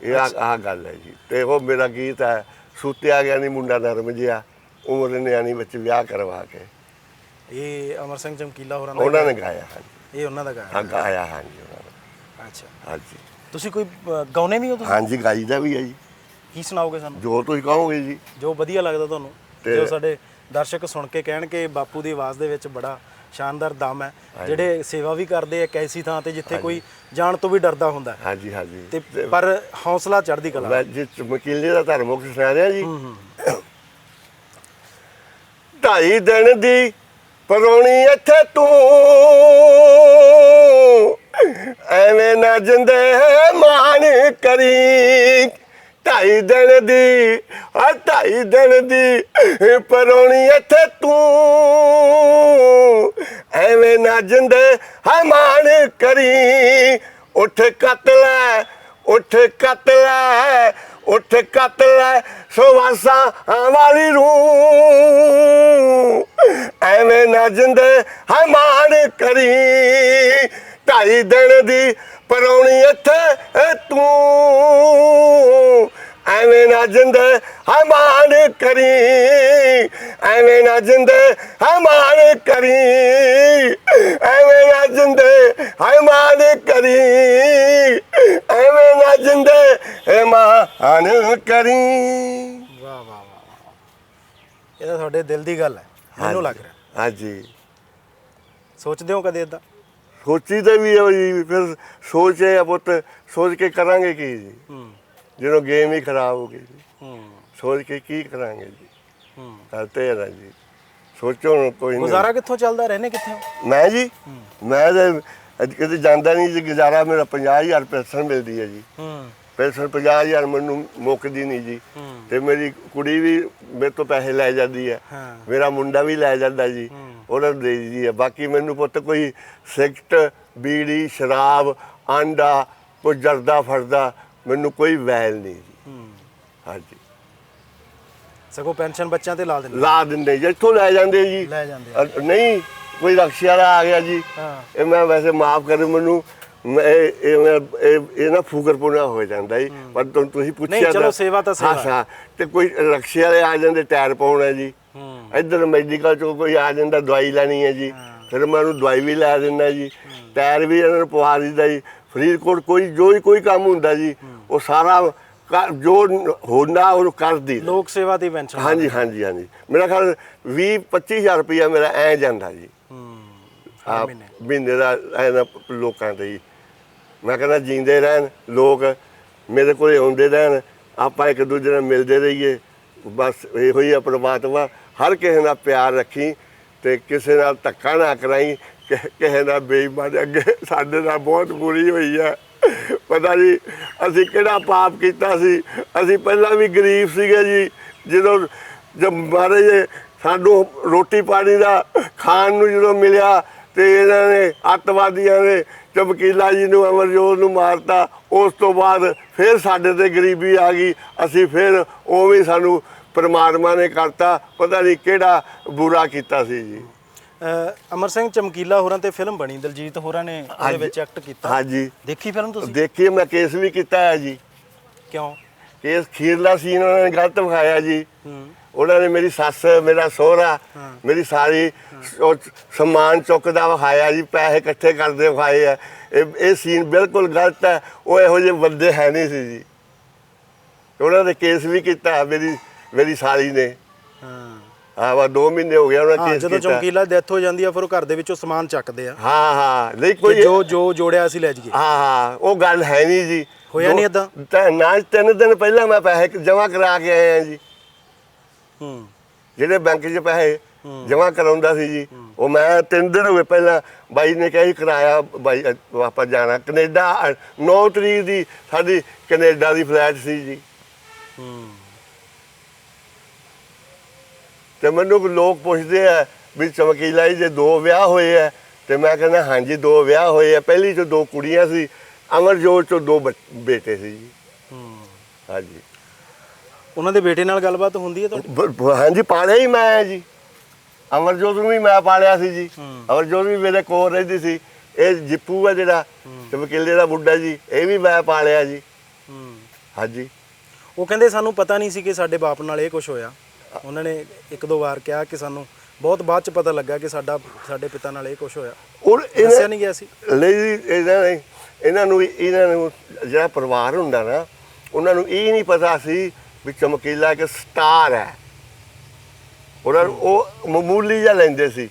ਇਹ ਆ ਆਹ ਗੱਲ ਹੈ ਜੀ। ਤੇ ਉਹ ਮੇਰਾ ਗੀਤ ਹੈ ਸੁੱਤਿਆ ਗਿਆ ਨਹੀਂ ਮੁੰਡਾ ਨਰਮ ਜਿਹਾ ਉਮਰ ਨਿਆਣੀ ਵਿੱਚ ਵਿਆਹ ਕਰਵਾ ਕੇ। ਇਹ ਅਮਰ ਸਿੰਘ ਚਮਕੀਲਾ ਹੋਰਾਂ ਦਾ ਉਹਨਾਂ ਨੇ ਗਾਇਆ? ਹਾਂਜੀ ਇਹ ਉਹਨਾਂ ਦਾ ਗਾਇਆ? ਹਾਂ ਗਾਇਆ ਹਾਂਜੀ ਉਹਨਾਂ ਨੇ। ਅੱਛਾ। ਹਾਂਜੀ ਤੁਸੀਂ ਕੋਈ ਗਾਉਨੇ ਵੀ ਹੋ ਤੁਸੀਂ? ਹਾਂਜੀ ਗਾਈਦਾ ਵੀ ਹੈ ਜੀ। ਕੀ ਸੁਣਾਓਗੇ ਸਾਨੂੰ? ਜੋ ਤੁਸੀਂ ਕਹੋਗੇ ਜੀ। ਜੋ ਵਧੀਆ ਲੱਗਦਾ ਤੁਹਾਨੂੰ ਜੋ ਸਾਡੇ ਦਰਸ਼ਕ ਸੁਣ ਕੇ ਕਹਿਣ ਕਿ ਬਾਪੂ ਦੀ ਆਵਾਜ਼ ਦੇ ਵਿੱਚ ਬੜਾ ਸ਼ਾਨਦਾਰ ਦਮ ਹੈ। ਜਿਹੜੇ ਸੇਵਾ ਵੀ ਕਰਦੇ ਆ ਇੱਕ ਐਸੀ ਥਾਂ ਤੇ ਜਿੱਥੇ ਕੋਈ ਜਾਣ ਤੋਂ ਵੀ ਡਰਦਾ ਹੁੰਦਾ। ਹਾਂਜੀ ਹਾਂਜੀ। ਤੇ ਪਰ ਹੌਸਲਾ ਚੜ੍ਹਦੀ ਕਲਾ। ਵਕੀਲੇ ਦਾ ਧਰਮੁਖ ਸੁਣਾ ਰਿਹਾ ਜੀ। ਢਾਈ ਦਿਨ ਦੀ ਪਰੋਣੀ ਇੱਥੇ ਤੂੰ। ਐਵੇਂ ਨਾ ਜਿੰਦੇ ਮਾਨ ਕਰੀ। ਢਾਈ ਦਿਨ ਦੀ ਆ ਢਾਈ ਦਿਨ ਦੀ ਪਰੋਣੀ ਇੱਥੇ ਤੂੰ। ਐਵੇਂ ਨਾ ਜਿੰਦੇ ਹੈ ਮਾਨ ਕਰੀ। ਉੱਠ ਕੱਤ ਲੈ, ਉੱਠ ਕੱਤ ਉੱਠ ਕੱਤ ਲੈ ਸਵਾਸਾਂ ਵਾਲੀ ਰੂ। ਐਵੇਂ ਨਾ ਜਿੰਦੇ ਹੈ ਮਾਨ ਕਰੀ। ਢਾਈ ਦਿਨ ਦੀ ਪਰੌਣੀ ਇੱਥੇ ਏ ਤੂੰ ਐਵੇਂ ਨਾ ਜਿੰਦ ਹਮਾਨ ਕਰੀ। ਐਵੇਂ ਨਾ ਜਿੰਦ ਹਮਾਨ ਕਰੀ। ਐਵੇਂ ਨਾ ਜਿੰਦ ਹਮਾਨ ਕਰੀ। ਐਵੇਂ ਨਾ ਜਿੰਦ ਹਮਾਨ ਕਰੀ। ਵਾਹ ਵਾਹ ਵਾਹ। ਇਹ ਤਾਂ ਤੁਹਾਡੇ ਦਿਲ ਦੀ ਗੱਲ ਹੈ ਮੈਨੂੰ ਲੱਗ ਰਿਹਾ। ਹਾਂਜੀ। ਸੋਚਦੇ ਹੋ ਕਦੇ ਇਦਾਂ ਸੋਚੀ ਤਾਂ ਵੀ ਹੈ ਜੀ ਫਿਰ ਸੋਚੇ ਆ ਪੁੱਤ ਸੋਚ ਕੇ ਕਰਾਂਗੇ ਕੀ ਜੀ? ਹੂੰ। ਜਦੋਂ ਗੇਮ ਹੀ ਖਰਾਬ ਹੋ ਗਈ ਜੀ। ਹੂੰ। ਸੋਚ ਕੇ ਕੀ ਕਰਾਂਗੇ ਜੀ? ਹੂੰ। ਕਰਤੇ ਨਾ ਜੀ। ਸੋਚੋ ਹੁਣ ਕੋਈ ਨਹੀਂ। ਗੁਜ਼ਾਰਾ ਕਿੱਥੋਂ ਚੱਲਦਾ ਰਹਿੰਦੇ ਕਿੱਥੇ ਮੈਂ ਜੀ? ਮੈਂ ਤਾਂ ਕਿਤੇ ਜਾਂਦਾ ਨਹੀਂ ਜੀ ਗੁਜ਼ਾਰਾ ਮੇਰਾ 50000 ਪੈਨਸ਼ਨ ਮਿਲਦੀ ਹੈ ਜੀ। ਹੂੰ। ਪੈਨਸ਼ਨ 50000 ਮੈਨੂੰ ਮੁੱਕਦੀ ਨਹੀਂ ਜੀ। ਤੇ ਮੇਰੀ ਕੁੜੀ ਵੀ ਮੇਰੇ ਤੋਂ ਪੈਸੇ ਲੈ ਜਾਂਦੀ ਹੈ। ਮੇਰਾ ਮੁੰਡਾ ਵੀ ਲੈ ਜਾਂਦਾ ਜੀ। ਉਹਨਾਂ ਨੂੰ ਦੇ ਜੀ ਹੈ। ਬਾਕੀ ਮੈਨੂੰ ਪੁੱਤ ਕੋਈ ਸਿਗਰਟ ਬੀੜੀ ਸ਼ਰਾਬ ਆਂਡਾ ਕੋਈ ਜਰਦਾ ਫਰਦਾ ਮੈਨੂੰ ਕੋਈ ਵੈਲ ਨਹੀਂ ਜੀ। ਹਾਂਜੀ। ਸਗੋਂ ਪੈਨਸ਼ਨ ਬੱਚਿਆਂ ਤੇ ਲਾ ਦਿੰਦੇ। ਲਾ ਦਿੰਦੇ ਜੀ। ਇੱਥੋਂ ਲੈ ਜਾਂਦੇ ਜੀ। ਲੈ ਜਾਂਦੇ। ਨਹੀਂ ਕੋਈ ਰਕਸ਼ੇ ਵਾਲਾ ਆ ਗਿਆ ਜੀ। ਇਹ ਮੈਂ ਵੈਸੇ ਮਾਫ ਕਰੇ ਮੈਨੂੰ ਮੈਂ ਇਹ ਇਹ ਮੈਂ- ਇਹ ਇਹ ਨਾ ਫੂਕਰਪੁਣਾ ਹੋ ਜਾਂਦਾ ਜੀ। ਪਰ ਤੁ- ਤੁਸੀਂ ਪੁੱਛਿਆ ਨਹੀਂ, ਚਲੋ ਸੇਵਾ ਤਾਂ ਸੇਵਾ ਹਾਂ, ਹਾਂ, ਤੇ ਕੋਈ ਰਕਸ਼ੇ ਵਾਲੇ ਆ ਜਾਂਦੇ ਟਾਇਰ ਪਾਉਣਾ ਜੀ। ਹੂੰ। ਇੱਧਰ ਮੈਡੀਕਲ ਚੋਂ ਕੋਈ ਆ ਜਾਂਦਾ ਦਵਾਈ ਲੈਣੀ ਹੈ ਜੀ। ਹਾਂ। ਫਿਰ ਮੈਂ ਉਹਨੂੰ ਦਵਾਈ ਵੀ ਲੈ ਦਿੰਦਾ ਜੀ। ਟਾਇਰ ਵੀ ਇਹਨਾਂ ਨੂੰ ਪਵਾ ਦਿੰਦਾ ਜੀ। ਫਰੀਦਕੋਟ ਕੋਈ ਜੋ ਹੀ ਕੋਈ ਕੰਮ ਹੁੰਦਾ ਜੀ ਉਹ ਸਾਰਾ ਕਰ- ਜੋ ਹੁੰਦਾ ਉਹ ਕਰਦੀ ਲੋਕ ਸੇਵਾ ਦੀ ਪੈਨਸ਼ਨ ਹਾਂਜੀ ਹਾਂਜੀ ਹਾਂਜੀ। ਮੇਰਾ ਖਿਆਲ 20 25000 ਰੁਪਇਆ ਮੇਰਾ ਐ ਜਾਂਦਾ ਜੀ। ਹੂੰ। ਆ ਹਰ ਮਹੀਨੇ। ਮਹੀਨੇ ਦਾ ਐ ਨਾ ਲੋਕਾਂ ਦੇ ਹੀ ਮੈਂ ਕਹਿੰਦਾ ਜੀਂਦੇ ਰਹਿਣ, ਲੋਕ ਮੇਰੇ ਕੋਲੇ ਆਉਂਦੇ ਰਹਿਣ, ਆਪਾਂ ਇੱਕ ਦੂਜੇ ਨਾਲ ਮਿਲਦੇ ਰਹੀਏ। ਬਸ ਇਹੋ ਹੀ ਆ ਪ੍ਰਮਾਤਮਾ ਹਰ ਕਿਸੇ ਨਾਲ ਪਿਆਰ ਰੱਖੀ ਤੇ ਕਿਸੇ ਨਾਲ ਧੱਕਾ ਨਾ ਕਰਾਈ, ਕਿ- ਕਿਸੇ ਨਾਲ ਬੇਈਮਾਨ ਅੱਗੇ ਸਾਡੇ ਨਾਲ ਬਹੁਤ ਬੁਰੀ ਹੋਈ ਹੈ ਪਤਾ ਨਹੀਂ ਅਸੀਂ ਕਿਹੜਾ ਪਾਪ ਕੀਤਾ ਸੀ। ਅਸੀਂ ਪਹਿਲਾਂ ਵੀ ਗਰੀਬ ਸੀਗੇ ਜੀ, ਜਦੋਂ ਜਦ ਮਾਰੇ ਜੇ, ਸਾਨੂੰ ਰੋਟੀ ਪਾਣੀ ਦਾ, ਖਾਣ ਨੂੰ ਜਦੋਂ ਮਿਲਿਆ ਤੇ ਇਹਨਾਂ ਨੇ ਅੱਤਵਾਦੀਆਂ ਨੇ ਚਮਕੀਲਾ ਜੀ ਨੂੰ ਅਮਰਜੋਤ ਨੂੰ ਮਾਰਤਾ। ਉਸ ਤੋਂ ਬਾਅਦ ਫਿਰ ਸਾਡੇ ਤੇ ਗਰੀਬੀ ਆ ਗਈ। ਅਸੀਂ ਫਿਰ ਉਵੇਂ ਹੀ ਸਾਨੂੰ ਪਰਮਾਤਮਾ ਨੇ ਕਰਤਾ। ਪਤਾ ਨਹੀਂ ਕਿਹੜਾ ਬੁਰਾ ਕੀਤਾ ਸੀ ਜੀ। ਅਮਰ ਸਿੰਘ ਚਮਕੀਲਾ ਹੋਰਾਂ ਤੇ ਫਿਲਮ ਬਣੀ ਦਲਜੀਤ ਹੋਰਾਂ ਨੇ ਉਹਦੇ। ਵਿੱਚ ਐਕਟ ਕੀਤਾ। ਹਾਂਜੀ। ਦੇਖੀ ਫਿਲਮ ਤੁਸੀਂ? ਦੇਖੀਏ ਮੈਂ ਕੇਸ ਵੀ ਕੀਤਾ ਹੈ ਜੀ। ਕਿਉਂ? ਕੇਸ ਖੀਰਲਾ ਸੀਨ ਉਹਨਾਂ ਨੇ ਗਲਤ ਵਿਖਾਇਆ ਜੀ। ਹੂੰ। ਉਹਨਾਂ ਨੇ ਮੇਰੀ ਸੱਸ ਮੇਰਾ ਸਹੁਰਾ ਹਾਂ। ਮੇਰੀ ਸਾਰੀ ਸਮਾਨ ਚੁੱਕਦਾ ਵਿਖਾਇਆ ਜੀ ਪੈਸੇ ਇਕੱਠੇ ਕਰਦੇ ਵਿਖਾਏ ਆ। ਇਹ ਇਹ ਸੀਨ ਬਿਲਕੁਲ ਗਲਤ ਹੈ ਉਹ ਇਹੋ ਜਿਹੇ ਬੰਦੇ ਹੈ ਨਹੀਂ ਸੀ ਜੀ। ਉਹਨਾਂ ਨੇ ਕੇਸ ਵੀ ਕੀਤਾ ਮੇਰੀ ਮੇਰੀ ਸਾਲੀ ਨੇ। ਹਾਂ। ਆ ਵਾ 2 ਮਹੀਨੇ ਹੋ ਗਏ ਉਹਨਾਂ ਹਾਂ ਕੇਸ ਜਦੋਂ ਚਮਕੀਲਾ ਡੈਥ ਹੋ ਜਾਂਦੀ ਆ ਫਿਰ ਉਹ ਘਰ ਦੇ ਵਿੱਚੋਂ ਸਮਾਨ ਚੱਕਦੇ ਆ। ਹਾਂ ਹਾਂ ਨਹੀਂ ਕੋਈ ਜੋ ਜੋ ਜੋੜਿਆ ਸੀ ਲੈ ਜਾਈਏ ਹਾਂ ਹਾਂ ਉਹ ਗੱਲ ਹੈ ਨਹੀਂ ਜੀ। ਹੋਇਆ ਨਹੀਂ ਏਦਾਂ? ਤਾਂ ਨਾ ਤਿੰਨ ਦਿਨ ਪਹਿਲਾਂ ਮੈਂ ਪੈਸੇ ਜਮ੍ਹਾਂ ਕਰਾ ਕੇ ਆਇਆ ਜੀ। ਹੂੰ। ਜਿਹੜੇ ਬੈਂਕ 'ਚ ਪੈਸੇ ਹੂੰ। ਜਮ੍ਹਾਂ ਕਰਾਉਂਦਾ ਸੀ ਜੀ ਉਹ ਮੈਂ ਤਿੰਨ ਦਿਨ ਹੋਏ ਪਹਿਲਾਂ ਬਾਈ ਨੇ ਕਿਹਾ ਕਰਾਇਆ ਬਾਈ ਵਾਪਸ ਜਾਣਾ। ਕੈਨੇਡਾ 9 ਤਰੀਕ ਦੀ ਸਾਡੀ ਕੈਨੇਡਾ ਦੀ ਫਲਾਈਟ ਸੀ ਜੀ। ਹੂੰ। ਤੇ ਮੈਨੂੰ ਲੋਕ ਪੁੱਛਦੇ ਆ ਵੀ ਚਮਕੀਲਾ ਜੀ ਦੇ ਦੋ ਵਿਆਹ ਹੋਏ ਆ ਤੇ ਮੈਂ ਕਹਿੰਦਾ ਹਾਂਜੀ ਦੋ ਵਿਆਹ ਹੋਏ ਆ। ਪਹਿਲੀ ਚ ਦੋ ਕੁੜੀਆਂ ਸੀ ਅਮਰਜੋਤ ਚ ਦੋ ਬੇਟੇ ਸੀ ਜੀ। ਹੂੰ। ਹਾਂਜੀ। ਉਹਨਾਂ ਦੇ ਬੇਟੇ ਨਾਲ ਗੱਲਬਾਤ ਹੁੰਦੀ ਹੈ ਤੁਹਾਡੀ? ਬ- ਬ- ਹਾਂਜੀ ਪਾਲਿਆ ਹੀ ਮੈਂ ਜੀ। ਅਮਰਜੋਤ ਨੂੰ ਵੀ ਮੈਂ ਪਾਲਿਆ ਸੀ ਜੀ। ਹੂੰ। ਅਮਰਜੋਤ ਵੀ ਮੇਰੇ ਕੋਲ ਰਹਿੰਦੀ ਸੀ। ਇਹ ਜਿੱਪੂ ਆ ਜਿਹੜਾ ਚਮਕੀਲੇ ਦਾ ਬੁੱਢਾ ਜੀ ਇਹ ਵੀ ਮੈਂ ਪਾਲਿਆ ਜੀ। ਹੂੰ। ਹਾਂਜੀ। ਉਹ ਕਹਿੰਦੇ ਸਾਨੂੰ ਪਤਾ ਨਹੀਂ ਸੀ ਕਿ ਸਾਡੇ ਬਾਪ ਨਾਲ ਇਹ ਕੁਝ ਹੋਇਆ। ਉਹਨਾਂ ਨੇ ਇੱਕ ਦੋ ਵਾਰ ਕਿਹਾ ਕਿ ਸਾਨੂੰ ਬਹੁਤ ਬਾਅਦ ਚ ਪਤਾ ਲੱਗਾ ਕਿ ਸਾਡਾ ਸਾਡੇ ਪਿਤਾ ਨਾਲ ਇਹ ਕੁਝ ਹੋਇਆ। ਉਹ ਦੱਸਿਆ ਨਹੀਂ ਗਿਆ ਸੀ। ਲਈ ਇਹਨਾਂ ਨੇ ਇਹਨਾਂ ਨੂੰ ਇਹਨਾਂ ਨੂੰ ਜਿਹੜਾ ਪਰਿਵਾਰ ਹੁੰਦਾ ਨਾ ਉਹਨਾਂ ਨੂੰ ਇਹ ਨਹੀਂ ਪਤਾ ਸੀ ਵੀ ਚਮਕੀਲਾ ਇੱਕ ਸਟਾਰ ਹੈ। ਉਹਨਾਂ ਨੂੰ ਉਹ ਮਾਮੂਲੀ ਜਿਹਾ ਲੈਂਦੇ ਸੀ।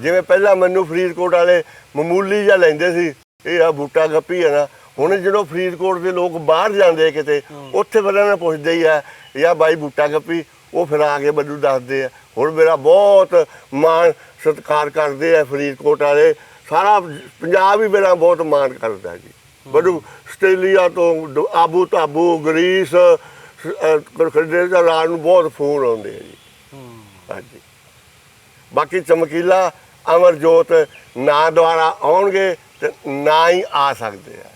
ਜਿਵੇਂ ਪਹਿਲਾਂ ਮੈਨੂੰ ਫਰੀਦਕੋਟ ਵਾਲੇ ਮਾਮੂਲੀ ਜਿਹਾ ਲੈਂਦੇ ਸੀ ਇਹ ਆ ਬੂਟਾ ਗੱਪੀ ਹੈ ਨਾ। ਹੁਣ ਜਦੋਂ ਫਰੀਦਕੋਟ ਦੇ ਲੋਕ ਬਾਹਰ ਜਾਂਦੇ ਕਿਤੇ ਉੱਥੇ ਫਿਰ ਇਹਨਾਂ ਪੁੱਛਦੇ ਹੀ ਆ ਯਾ ਬਾਈ ਬੂਟਾ ਗੱਪੀ। ਉਹ ਫਿਰ ਆ ਕੇ ਮੈਨੂੰ ਦੱਸਦੇ ਆ। ਹੁਣ ਮੇਰਾ ਬਹੁਤ ਮਾਣ ਸਤਿਕਾਰ ਕਰਦੇ ਆ ਫਰੀਦਕੋਟ ਵਾਲੇ। ਸਾਰਾ ਪੰਜਾਬ ਹੀ ਮੇਰਾ ਬਹੁਤ ਮਾਣ ਕਰਦਾ ਜੀ। ਮੈਨੂੰ ਆਸਟ੍ਰੇਲੀਆ ਤੋਂ ਆਬੂ ਤਾਬੂ ਗ੍ਰੀਸ ਕਨੇਡਾ ਦਾ ਰਾਜ ਨੂੰ ਬਹੁਤ ਫੋਨ ਆਉਂਦੇ ਆ ਜੀ। ਹਾਂਜੀ। ਬਾਕੀ ਚਮਕੀਲਾ ਅਮਰਜੋਤ ਨਾ ਦੁਆਰਾ ਆਉਣਗੇ ਤੇ ਨਾ ਹੀ ਆ ਸਕਦੇ ਆ।